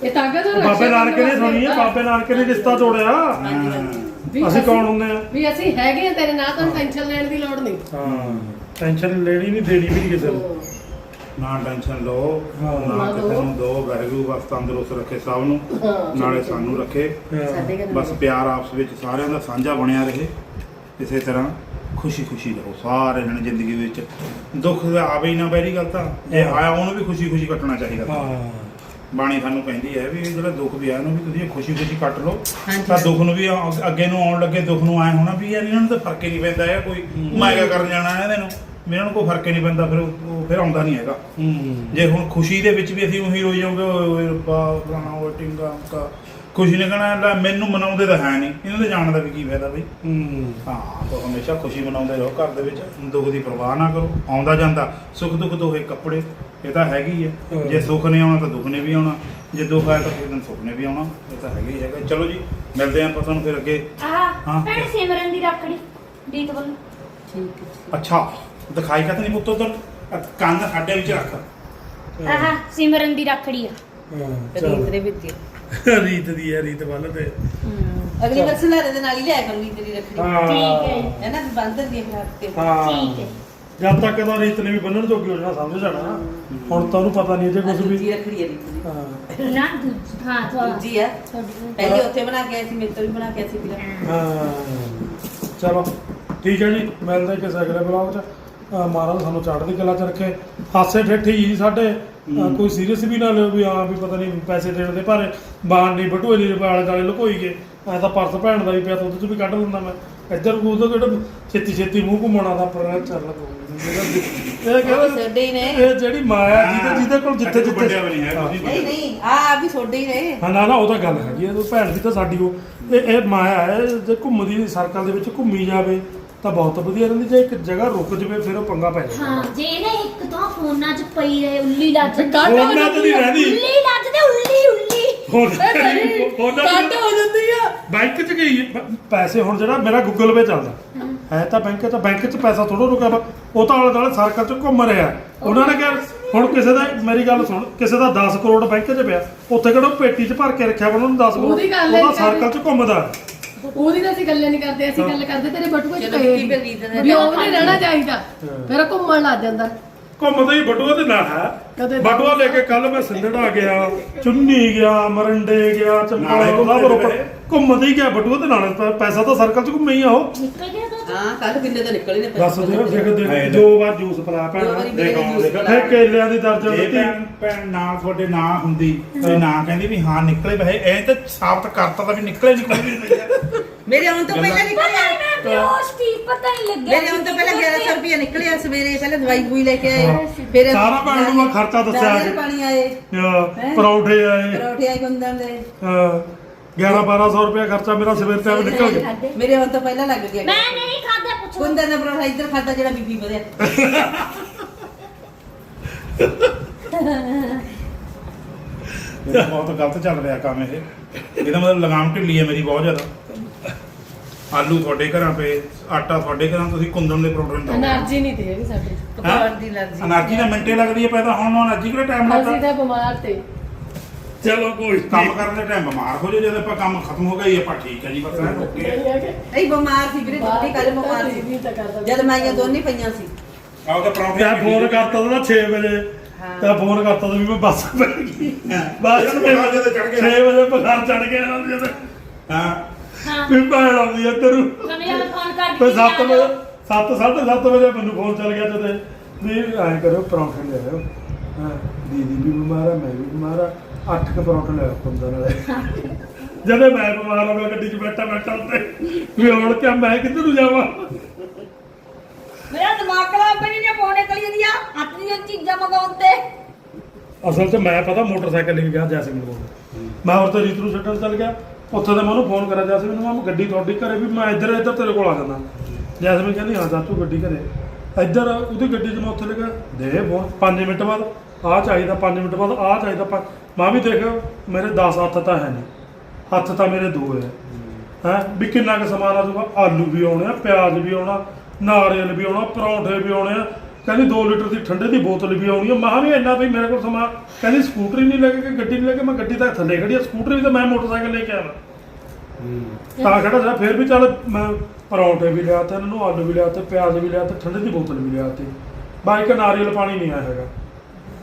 ਇਹ ਤਾਕਤ ਉਹ ਬਾਬੇ ਰੱਖਿਆ ਨਾਨਕ ਨੇ ਕਰਨ ਸੁਣੀ ਹੈ ਵਾਸਤੇ ਬਾਬੇ ਨਾਨਕ ਨੇ ਰਿਸ਼ਤਾ ਤੋੜਿਆ। ਹਾਂਜੀ। ਹਾਂਜੀ ਵੀ ਅਸੀਂ ਕੌਣ ਹੁੰਦੇ ਆ? ਵੀ ਅਸੀਂ ਹੈਗੇ ਆ ਤੇਰੇ ਨਾਲ ਤੁਹਾਨੂੰ ਟੈਨਸ਼ਨ ਲੈਣ ਦੀ ਲੋੜ ਨਹੀਂ। ਹਾਂ ਟੈਨਸ਼ਨ ਲੈਣੀ ਨਹੀਂ ਦੇਣੀ ਵੀ ਕਿਸੇ ਨੂੰ। ਨਾ ਟੈਨਸ਼ਨ ਲਓ। ਨਾ ਕਿਸੇ। ਨੂੰ ਦੋ ਵਾਹਿਗੁਰੂ ਬਸ ਤੰਦਰੁਸਤ ਰੱਖੇ ਸਭ ਨੂੰ ਨਾਲੇ ਸਾਨੂੰ ਰੱਖੇ। ਹਾਂ। ਸਾਡੇ ਘਰ ਬਸ ਪਿਆਰ ਆਪਸ ਵਿੱਚ ਸਾਰਿਆਂ ਦਾ ਸਾਂਝਾ ਬਣਿਆ ਰਹੇ। ਇਸੇ ਤਰ੍ਹਾਂ ਖੁਸ਼ੀ ਖੁਸ਼ੀ ਰਹੋ ਸਾਰੇ ਜਣੇ ਜ਼ਿੰਦਗੀ ਵਿੱਚ। ਦੁੱਖ ਦਾ ਆਵੇ ਹੀ ਨਾ ਪਹਿਲੀ ਗੱਲ ਤਾਂ। ਜੇ ਆਇਆ ਉਹਨੂੰ ਵੀ ਖੁਸ਼ੀ ਖੁਸ਼ੀ ਕੱਟਣਾ ਚਾਹੀਦਾ। ਹਾਂ। ਬਾਣੀ ਸਾਨੂੰ ਕਹਿੰਦੀ ਹੈ ਵੀ ਇਹ ਜਿਹੜਾ ਦੁੱਖ ਵੀ ਆਇਆ ਉਹਨੂੰ ਵੀ ਤੁਸੀਂ ਖੁਸ਼ੀ ਖੁਸ਼ੀ ਕੱਟ ਲਓ। ਤਾਂ ਦੁੱਖ ਨੂੰ ਵੀ ਅੱਗੇ ਨੂੰ ਆਉਣ ਲੱਗੇ ਦੁੱਖ ਨੂੰ ਆਏ ਹੋਣਾ ਵੀ ਯਾਰ ਇਹਨਾਂ ਨੂੰ ਤਾਂ ਫ਼ਰਕ ਹੀ ਨਹੀਂ ਪੈਂਦਾ ਹੈ ਕੋਈ ਮੈਂ ਕਿਆ ਕਰਨ ਜਾਣਾ ਇਹਦੇ ਨੂੰ। ਇਹਨਾਂ ਨੂੰ ਕੋਈ ਫ਼ਰਕ ਹੀ ਨਹੀਂ ਪੈਂਦਾ ਫਿਰ ਉਹ ਉਹ ਫਿਰ ਆਉਂਦਾ ਨਹੀਂ ਹੈਗਾ। ਹੂੰ। ਜੇ ਹੁਣ ਖੁਸ਼ੀ ਦੇ ਵਿੱਚ ਵੀ ਅਸੀਂ ਉਹੀ ਰੋਈ ਜਾਓਗੇ ਓਏ ਓਏ ਰੱਬਾ ਫਲਾਣਾ ਉਹ ਟਿੰਗਾ ਕਾ ਖੁਸ਼ੀ ਨੇ ਕਹਣਾ ਲੈ ਮੈਨੂੰ ਮਨਾਉਂਦੇ ਤਾਂ ਹੈ ਨਹੀਂ। ਇਹਨਾਂ ਦੇ ਜਾਣ ਦਾ ਵੀ ਕੀ ਫਾਇਦਾ ਬਈ? ਹੂੰ। ਹਾਂ ਤਾਂ ਹਮੇਸ਼ਾ ਖੁਸ਼ੀ ਮਨਾਉਂਦੇ ਰਹੋ ਘਰ ਦੇ ਵਿੱਚ। ਦੁੱਖ ਦੀ ਪਰਵਾਹ ਨਾ ਕਰੋ। ਆਉਂਦਾ ਜਾਂਦਾ। ਸੁੱਖ ਦੁੱਖ ਦੋਹੇ ਕੱਪੜੇ ਇਹ ਤਾਂ ਹੈਗੀ ਹੈ। ਜੇ ਸੁੱਖ ਨੇ ਆਉਣਾ ਤਾਂ ਦੁੱਖ ਨੇ ਵੀ ਆਉਣਾ। ਜੇ ਦੁੱਖ ਆਇਆ ਤਾਂ ਫਿਰ ਦਿਨ ਸੁੱਖ ਨੇ ਵੀ ਆਉਣਾ। ਇਹ ਤਾਂ ਹੈਗਾ ਹੈਗਾ। ਚਲੋ ਜੀ ਮਿਲਦੇ ਆਂ ਆਪਾਂ ਤੁਹਾਨੂੰ ਫਿਰ ਅੱਗੇ। ਆਹ ਹਾਂ। ਭੈਣ ਸਿਮਰਨ ਦੀ ਰੱਖੜੀ ਰੀਤ ਵੱਲੋਂ। ਠੀਕ ਹੈ। ਅੱਛਾ। ਦਿਖਾਈ ਕਾ ਨਹੀਂ ਪੁੱਤ ਉਧਰ। ਕੰਨ ਸਾਡੇ ਵਿੱਚ ਰੱਖ। ਆਹ ਸਿਮਰਨ ਦੀ ਰੱਖੜੀ ਆ। ਹਾਂ ਰੀਤ ਚਲੋ। ਦੇ ਵਿੱਚ ਹੀ। ਰੀਤ ਦੀ ਹੈ ਰੀਤ ਵੱਲ ਤੇ। ਅਗਲੀ ਵਾਰ ਸੰਧਾਰੇ ਦੇ ਨਾਲ ਹੀ ਲਿਆ ਕਰੂੰਗੀ ਤੇਰੀ ਰੱਖੜੀ। ਹਾਂ। ਠੀਕ ਹੈ। ਹੈ ਨਾ ਬੰਦ ਦੀ ਹੱਥ ਤੇ। ਹਾਂ। ਠੀਕ ਹੈ। ਜਦ ਤੱਕ ਇਹਦਾ ਰੀਤ ਨੇ ਵੀ ਬੰਨਣ ਜੋਗੀ ਹੋ ਜਾਣਾ ਸਮਝ ਜਾਣਾ ਹੁਣ ਤਾਂ ਉਹਨੂੰ ਪਤਾ ਨਹੀਂ ਜੇ ਕੁਝ ਵੀ। ਦੂਜੀ ਰੱਖੜੀ ਹੈ ਰੀਤ ਦੀ। ਹਾਂ। ਨਾ ਦੂਜੀ ਹਾਂ ਤੁਹਾਡੀ। ਦੂਜੀ ਆ। ਪਹਿਲੇ ਉੱਥੇ ਬਣਾ ਕੇ ਆਈ ਸੀ ਮੇਰੇ ਤੋਂ ਵੀ ਬਣਾ ਕੇ ਆਈ ਸੀ ਵੀਰਾ। ਹਾਂ। ਚਲੋ ਠੀਕ ਹੈ ਜੀ। ਮਿਲਦੇ ਕਿਸੇ ਅਗਲੇ ਬਲੌਗ 'ਚ। ਅਹ ਮਹਾਰਾਜ ਸਾਨੂੰ ਚੜ੍ਹਦੀ ਕਲਾ 'ਚ ਰੱਖੇ। ਹਾਸੇ ਠੇਠੀ ਜੀ ਸਾਡੇ ਕੋਈ ਸੀਰੀਅਸ ਵੀ ਨਾ ਲਿਓ ਵੀ ਹਾਂ ਵੀ ਪਤਾ ਨਹੀਂ ਪੈਸੇ ਦੇਣ ਦੇ ਭਾਰੇ ਬਾਣ ਨਹੀਂ ਬਟੂਏ ਨਹੀਂ ਆਲੇ ਦੁਆਲੇ ਲੁਕੋਈ ਗਏ। ਐ ਤਾਂ ਪਰਸ ਭੈਣ ਦਾ ਵੀ ਪਿਆ ਤਾਂ ਉਹਦੇ 'ਚ ਵੀ ਕੱਢ ਲੈਂਦਾ ਮੈਂ। ਇੱਧਰ ਉਹਦਾ ਕਿਹੜਾ ਛੇਤੀ ਛੇਤੀ ਮੂੰਹ ਘੁਮਾਉਣਾ ਦਾ ਪਰ ਚੱਲ ਇਹ ਉਹ ਕਹਿੰਦਾ ਸਾਡੇ ਹੀ ਨੇ। ਇਹ ਜਿਹੜੀ ਮਾਇਆ ਜਿਹਦੇ ਜਿਹਦੇ ਕੋਲ ਜਿੱਥੇ ਜਿੱਥੇ ਵੱਡਿਆ ਵੀ ਨਹੀਂ ਹੈ, ਹਾਂ। ਨਹੀਂ ਨਹੀਂ ਆ ਵੀ ਤੁਹਾਡੇ ਹੀ ਨੇ। ਹਾਂ ਨਾ ਨਾ ਉਹ ਤਾਂ ਗੱਲ ਹੈਗੀ ਹੈ ਉਹ ਭੈਣ ਦੀ ਤਾਂ ਸਾਡੀ ਉਹ ਇਹ ਇਹ ਮਾਇਆ ਹੈ ਜੇ ਘੁੰਮਦੀ ਸਰਕਲ ਦੇ ਵਿੱਚ ਘੁੰਮੀ ਜਾਵੇ ਤਾਂ ਬਹੁਤ ਵਧੀਆ ਰਹਿੰਦੀ ਜੇ ਇੱਕ ਜਗ੍ਹਾ ਰੁਕ ਜਵੇ ਫਿਰ ਉਹ ਪੰਗਾ ਪੈ ਜਾਂਦਾ। ਹਾਂ ਜੇ ਨਾ ਇੱਕ ਤਾਂ ਫੋਨਾਂ 'ਚ ਪਈ ਰਹੇ ਉੱਲੀ ਲੱਜ ਕੱਢ ਹੋ ਫੋਨਾਂ 'ਚ ਨਹੀਂ ਰਹਿੰਦੀ। ਉੱਲੀ ਲੱਜ ਤੇ ਉੱਲੀ ਉੱਲੀ। ਫੋਨਾਂ 'ਚ ਨਹੀਂ, ਫੋਨਾਂ 'ਚ ਕੱਟ ਹੋ ਜਾਂਦੀ ਆ। ਬੈਂਕ 'ਚ ਗਈ ਪ- ਪੈਸੇ ਹੁਣ ਜਿਹੜਾ ਮੇਰਾ ਗੂਗਲ ਪੇ ਚੱਲਦਾ। ਹੈ। ਤਾਂ ਬੈਂਕ 'ਚ ਬੈਂਕ 'ਚ ਪੈਸਾ ਥੋੜਾ ਰੁਕਿਆ ਵਾ। ਉਹ ਤਾਂ ਆਲੇ ਦੁਆਲੇ ਸਰਕਲ 'ਚ ਘੁੰਮ ਰਿਹਾ। ਉਹਨਾਂ ਨੇ ਕਿਹਾ ਹੁਣ ਕਿਸੇ ਦਾ ਮੇਰੀ ਗੱਲ ਸੁਣ ਕਿਸੇ ਦਾ 10 ਕਰੋੜ ਬੈਂਕ 'ਚ ਪਿਆ। ਉੱਥੇ ਕਿਹੜਾ ਉਹ ਪੇਟੀ 'ਚ ਭਰ ਕੇ ਰੱਖਿਆ ਵਾ ਉਹਨਾਂ ਨੂੰ 10 ਕਰੋੜ। ਉਹਦੀ ਗੱਲ ਹੈ ਉਹਦਾ ਜੀ। ਸਰਕਲ 'ਚ ਘੁੰਮਦਾ। ਉਹਦੀ ਤਾਂ ਅਸੀਂ ਗੱਲਾਂ ਨਹੀਂ ਕਰਦੇ ਅਸੀਂ ਗੱਲ ਕਰਦੇ ਤੇਰੇ ਬਟੂਏ ਚ ਪਏ ਕੀ ਰੀਤ ਦਾ ਵੀ ਉਹ ਨਹੀਂ ਰਹਿਣਾ ਚਾਹੀਦਾ ਫਿਰ ਘੁੰਮਣ ਲੱਗ ਜਾਂਦਾ। ਘੁੰਮਦਾ ਹੀ ਬਟੂਆ ਤੇ ਨਾ ਹੈ। ਬਟੂਆ ਲੈ ਕੇ ਕੱਲ ਮੈਂ ਸਿੰਧੜਾ ਗਿਆ ਚੁੰਨੀ ਗਿਆ ਮਰੰਡੇ ਗਿਆ ਚੰਪਾਲਾ ਘੁੰਮਦੇ ਸਭ ਰੋਪੜ। ਘੁੰਮਦਾ ਹੀ ਗਿਆ ਬਟੂਆ ਤੇ ਨਾਲ ਪੈਸਾ ਤਾਂ ਸਰਕਲ ਚ ਘੁੰਮੇ ਹੀ ਆ ਉਹ। ਨਿਕਲ ਗਿਆ ਤਾਂ। ਹਾਂ ਕੱਲ ਕਿੰਨੇ ਤਾਂ ਨਿਕਲ ਹੀ ਨੇ ਦੱਸ ਦੇ ਦੇਖ ਹੈ ਦੇ ਲੈ। ਦੋ ਵਾਰ ਜੂਸ ਪਿਲਾ ਵਾਰੀ ਦੇਖੋ, ਕੇਲਿਆਂ ਦੀ ਦਰਜਨ ਦਿੱਤੀ। ਨਾ ਤੁਹਾਡੇ ਨਾ ਹੁੰਦੀ ਤੇ ਨਾ ਕਹਿੰਦੀ ਵੀ ਹਾਂ ਨਿਕਲੇ ਪਏ ਐ ਤਾਂ ਸਾਬਤ ਕਰਤਾ ਤਾਂ ਵੀ ਨਿਕਲੇ ਨਹੀਂ ਕੋਈ ਵੀ। ਮੇਰੇ ਆਉਣ ਤੋਂ ਪਹਿਲਾਂ ਪਤਾ ਨਿਕਲਿਆ ਨਹੀਂ ਮੈਂ ਬੇਹੋਸ਼ ਸੀ ਪਤਾ ਨਹੀਂ ਲੱਗਿਆ ਮੇਰੇ ਆਉਣ ਤੋਂ ਪਹਿਲਾਂ 1100 ਰੁਪਏ ਨਿਕਲਿਆ ਸਵੇਰੇ ਪਹਿਲਾਂ ਦਵਾਈ ਬੂਈ ਲੈ ਕੇ ਆਏ। ਫਿਰ ਸਾਰਾ ਭੈਣ ਨੂੰ ਮੈਂ ਖਰਚਾ ਦੱਸਿਆ ਨਾਰੀਅਲ ਕਿ- ਪਾਣੀ ਆਏ। ਅਹ ਪਰੌਂਠੇ ਆਏ। ਪਰੌਠੇ ਆਏ ਗੁੰਦਨ ਦੇ। 11 1200 ਰੁਪਏ ਖਰਚਾ ਮੇਰਾ ਸਵੇਰ ਤੇ ਐਵੇਂ ਨਿਕਲ ਗਿਆ। ਮੇਰੇ ਆਉਣ ਤੋਂ ਪਹਿਲਾਂ ਲੱਗ ਗਿਆ। ਮੈਂ ਨਹੀਂ ਖਾਦਾ ਪੁੱਛੋ। ਗੁੰਦਨ ਦਾ ਪਰੌਠਾ ਇੱਧਰ ਖਾਦਾ ਜਿਹੜਾ ਬੀਬੀ ਵਧਿਆ ਇਹ ਬਹੁਤ ਗਲਤ ਚੱਲ ਰਿਹਾ ਕੰਮ ਇਹ। ਇਹਦਾ ਮਤਲਬ ਲਗਾਮ ਢਿੱਲੀ ਹੈ ਮੇਰੀ ਬਹੁਤ ਜ਼ਿਆਦਾ। ਆਲੂ ਤੁਹਾਡੇ ਘਰਾਂ ਪਏ ਆਟਾ ਤੁਹਾਡੇ ਘਰਾਂ ਤੁਸੀਂ ਕੁੰਦਨ ਦੇ ਪ੍ਰੋਗਰਾਮ ਦਾ એનર્ਜੀ ਨਹੀਂ ਤੇ ਹੈਗੀ ਸਾਡੀ ਕਪਾਣ ਦੀ ਐਨਰਜੀ એનર્ਜੀ ਤਾਂ ਮਿੰਟੇ ਲੱਗਦੀ ਹੈ ਪੈਦਾ ਹੋਣ ਨੂੰ એનર્ਜੀ ਕਿਹੜਾ ਟਾਈਮ ਲੱਗਦਾ ਅਸੀਂ ਤਾਂ ਬਿਮਾਰ ਤੇ। ਚਲੋ ਕੋਈ ਕੰਮ ਕਰਨ ਦੇ ਟਾਈਮ ਬਿਮਾਰ ਹੋ ਜਾਓ ਜਦ ਆਪਾਂ ਕੰਮ ਖਤਮ ਹੋ ਗਿਆ ਹੀ ਆਪਾਂ ਠੀਕ ਹੈ ਜੀ ਬਸ ਐਂ ਓਕੇ ਨਹੀਂ ਬਿਮਾਰ ਸੀ ਵੀਰੇ ਦੋਨੇ ਕੱਲ ਬਿਮਾਰ ਸੀ। ਤਾਂ ਕਰਦਾ। ਜਦ ਮਾਈਆਂ ਦੋਨੇ ਪਈਆਂ ਸੀ। ਆਹ ਤਾਂ ਪ੍ਰੋਬਲਮ ਮੈਂ ਫੋਨ ਕਰਤਾ ਤਾ 6 ਵਜੇ। ਤਾਂ ਫੋਨ ਕਰਤਾ ਤਾ ਵੀ ਮੈਂ ਬੱਸ ਪੈ ਗਈ। ਬੱਸ ਜਦੋਂ ਚੜ ਗਿਆ। 6 ਵਜੇ ਬੁਖਾਰ ਚੜ ਗਿਆ ਜਦੋਂ ਹਾਂ। ਵੀ ਭੈਣ ਆਉਂਦੀ ਹੈ ਤੇਰੂ ਤੁਹਾਨੂੰ ਜਦ ਫੋਨ ਕਰ ਤੇ ਦਿੱਤੀ 7 ਵਜੇ 7 7:30 ਵਜੇ ਮੈਨੂੰ ਫੋਨ ਚੱਲ ਗਿਆ ਜਦੇ। ਵੀ ਐਂ ਕਰਿਓ ਪਰੌਂਠੇ ਲੈ ਆਇਓ। ਹਾਂ ਦੀਦੀ ਵੀ ਬਿਮਾਰ ਆ ਮੈਂ ਵੀ ਬਿਮਾਰ ਆ। ਅੱਠ ਕੁ ਪਰੌਂਠੇ ਲੈ ਆਓ ਕੁੰਦਨ ਵਾਲੇ ਜਦੇ ਮੈਂ ਬਿਮਾਰ ਹੋ ਗਿਆ ਗੱਡੀ 'ਚ ਬੈਠਾ ਬੈਠਾ ਉੱਤੇ ਵੀ ਹੁਣ ਕਿਆ ਮੈਂ ਕਿੱਧਰ ਨੂੰ ਜਾਵਾਂ? ਮੇਰਾ ਦਿਮਾਗ ਖਰਾਬ ਬਣੀ ਨੇ ਫੋਨੇ ਕਲੀ ਦੀਆਂ ਹੱਥ ਦੀਆਂ ਚੀਜ਼ਾਂ ਮਗਾਉਣ ਤੇ। ਅਸਲ 'ਚ ਮੈਂ ਪਤਾ ਮੋਟਰਸਾਈਕਲ ਲੈ ਕੇ ਗਿਆ ਜੈਸਮੀਨ ਕੋਲ। ਮੈਂ ਹੋਰ ਤਾਂ ਰੀਤ ਨੂੰ ਛੱਡਣ ਚੱਲ ਗਿਆ। ਉੱਥੇ ਤਾਂ ਮੈਂ ਉਹਨੂੰ ਫੋਨ ਕਰਿਆ, ਜੈਸਮੀਨ ਨੂੰ ਮੈਂ ਗੱਡੀ ਤੁਹਾਡੀ ਘਰੇ ਵੀ ਮੈਂ ਇੱਧਰ ਇੱਧਰ ਤੇਰੇ ਕੋਲ ਆ ਜਾਂਦਾ। ਜੈਸਮੀਨ ਕਹਿੰਦੀ, ਹਾਂ ਚਾਚੂ ਗੱਡੀ ਘਰੇ। ਇੱਧਰ ਉਹਦੀ ਗੱਡੀ 'ਚ ਮੈਂ ਉੱਥੇ ਲੱਗਾ, ਦੇ ਫੋਨ। 5 ਮਿੰਟ ਬਾਅਦ, ਆਹ ਚਾਹੀਦਾ 5 ਮਿੰਟ ਬਾਅਦ, ਆਹ ਚਾਹੀਦਾ, ਪੰਜ- ਮੈਂ ਵੀ ਦੇਖ ਮੇਰੇ 10 ਹੱਥ ਤਾਂ ਹੈ ਨਹੀਂ। ਹੱਥ ਤਾਂ ਮੇਰੇ ਦੋ ਹੈ। ਹੈ? ਵੀ ਕਿੰਨਾ ਕੁ ਸਮਾਨ ਆ ਜਾਊਗਾ? ਆਲੂ ਵੀ ਆਉਣੇ ਆ, ਪਿਆਜ਼ ਵੀ ਆਉਣਾ, ਨਾਰੀਅਲ ਵੀ ਆਉਣਾ, ਪਰੌਂਠੇ ਵੀ ਆਉਣੇ ਆ। ਕਹਿੰਦੀ 2 ਲੀਟਰ ਦੀ ਠੰਡੇ ਦੀ ਬੋਤਲ ਵੀ ਆਉਣੀ ਆ। ਮੈਂ ਵੀ ਇੰਨਾ ਵੀ ਮੇਰੇ ਕੋਲ ਸਮਾਨ ਕਹਿੰਦੀ ਸਕੂਟਰੀ ਨਹੀਂ ਲੈ ਕੇ ਗਈ, ਗੱਡੀ ਨਹੀਂ ਲੈ ਕੇ ਮੈਂ ਗੱਡੀ ਤਾਂ ਥੱਲੇ ਖੜੀ ਆ ਸਕੂਟਰੀ ਵੀ ਤਾਂ ਮੈਂ ਮੋਟਰਸਾਈਕਲ ਲੈ ਕੇ ਆਇਆ ਤਾਂ ਖੜਾ ਜਾ ਫਿਰ ਵੀ ਚੱਲ ਮੈਂ ਪਰੌਂਠੇ ਵੀ ਲਿਆ ਤੇ ਇਹਨਾਂ ਨੂੰ ਆਲੂ ਵੀ ਲਿਆ ਤੇ ਪਿਆਜ਼ ਵੀ ਲਿਆ ਤੇ ਠੰਡੇ ਦੀ ਬੋਤਲ ਵੀ ਲਿਆ ਤੇ। ਬਾਈਕ ਨਾਰੀਅਲ ਪਾਣੀ ਨਹੀਂ ਆਇਆ ਹੈਗਾ।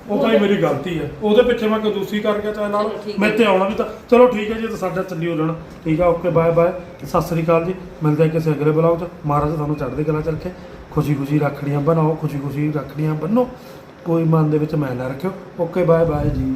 ਉਹ ਭਾਈ ਮੇਰੀ ਗਲਤੀ ਹੈ ਉਹਦੇ ਪਿੱਛੇ ਮੈਂ ਕਦੂਸੀ ਕਰ ਗਿਆ ਚਾਹੇ ਨਾਲ। ਚਲੋ ਠੀਕ ਹੈ। ਮੈਂ ਤੇ ਆਉਣਾ ਵੀ ਤਾਂ ਚਲੋ ਠੀਕ ਹੈ ਜੀ ਤਾਂ ਸਾਡਾ ਚੱਲੀ ਹੋ ਲੈਣਾ ਠੀਕ ਆ okay bye bye Sat Sri ਅਕਾਲ ਜੀ। ਮਿਲਦੇ ਹਾਂ ਕਿਸੇ ਅਗਲੇ ਬਲੌਗ 'ਚ। ਮਹਾਰਾਜ ਤੁਹਾਨੂੰ ਚੜ੍ਹਦੀ ਕਲਾ ਚ ਰੱਖੇ। ਖੁਸ਼ੀ ਖੁਸ਼ੀ ਰੱਖੜੀਆਂ ਬਣਾਓ ਖੁਸ਼ੀ ਖੁਸ਼ੀ ਰੱਖੜੀਆਂ ਬੰਨੋ। ਕੋਈ ਮਨ ਦੇ ਵਿੱਚ ਮੈਂ ਨਾ ਰੱਖਿਓ। ਓਕੇ ਬਾਏ ਬਾਏ ਜੀ।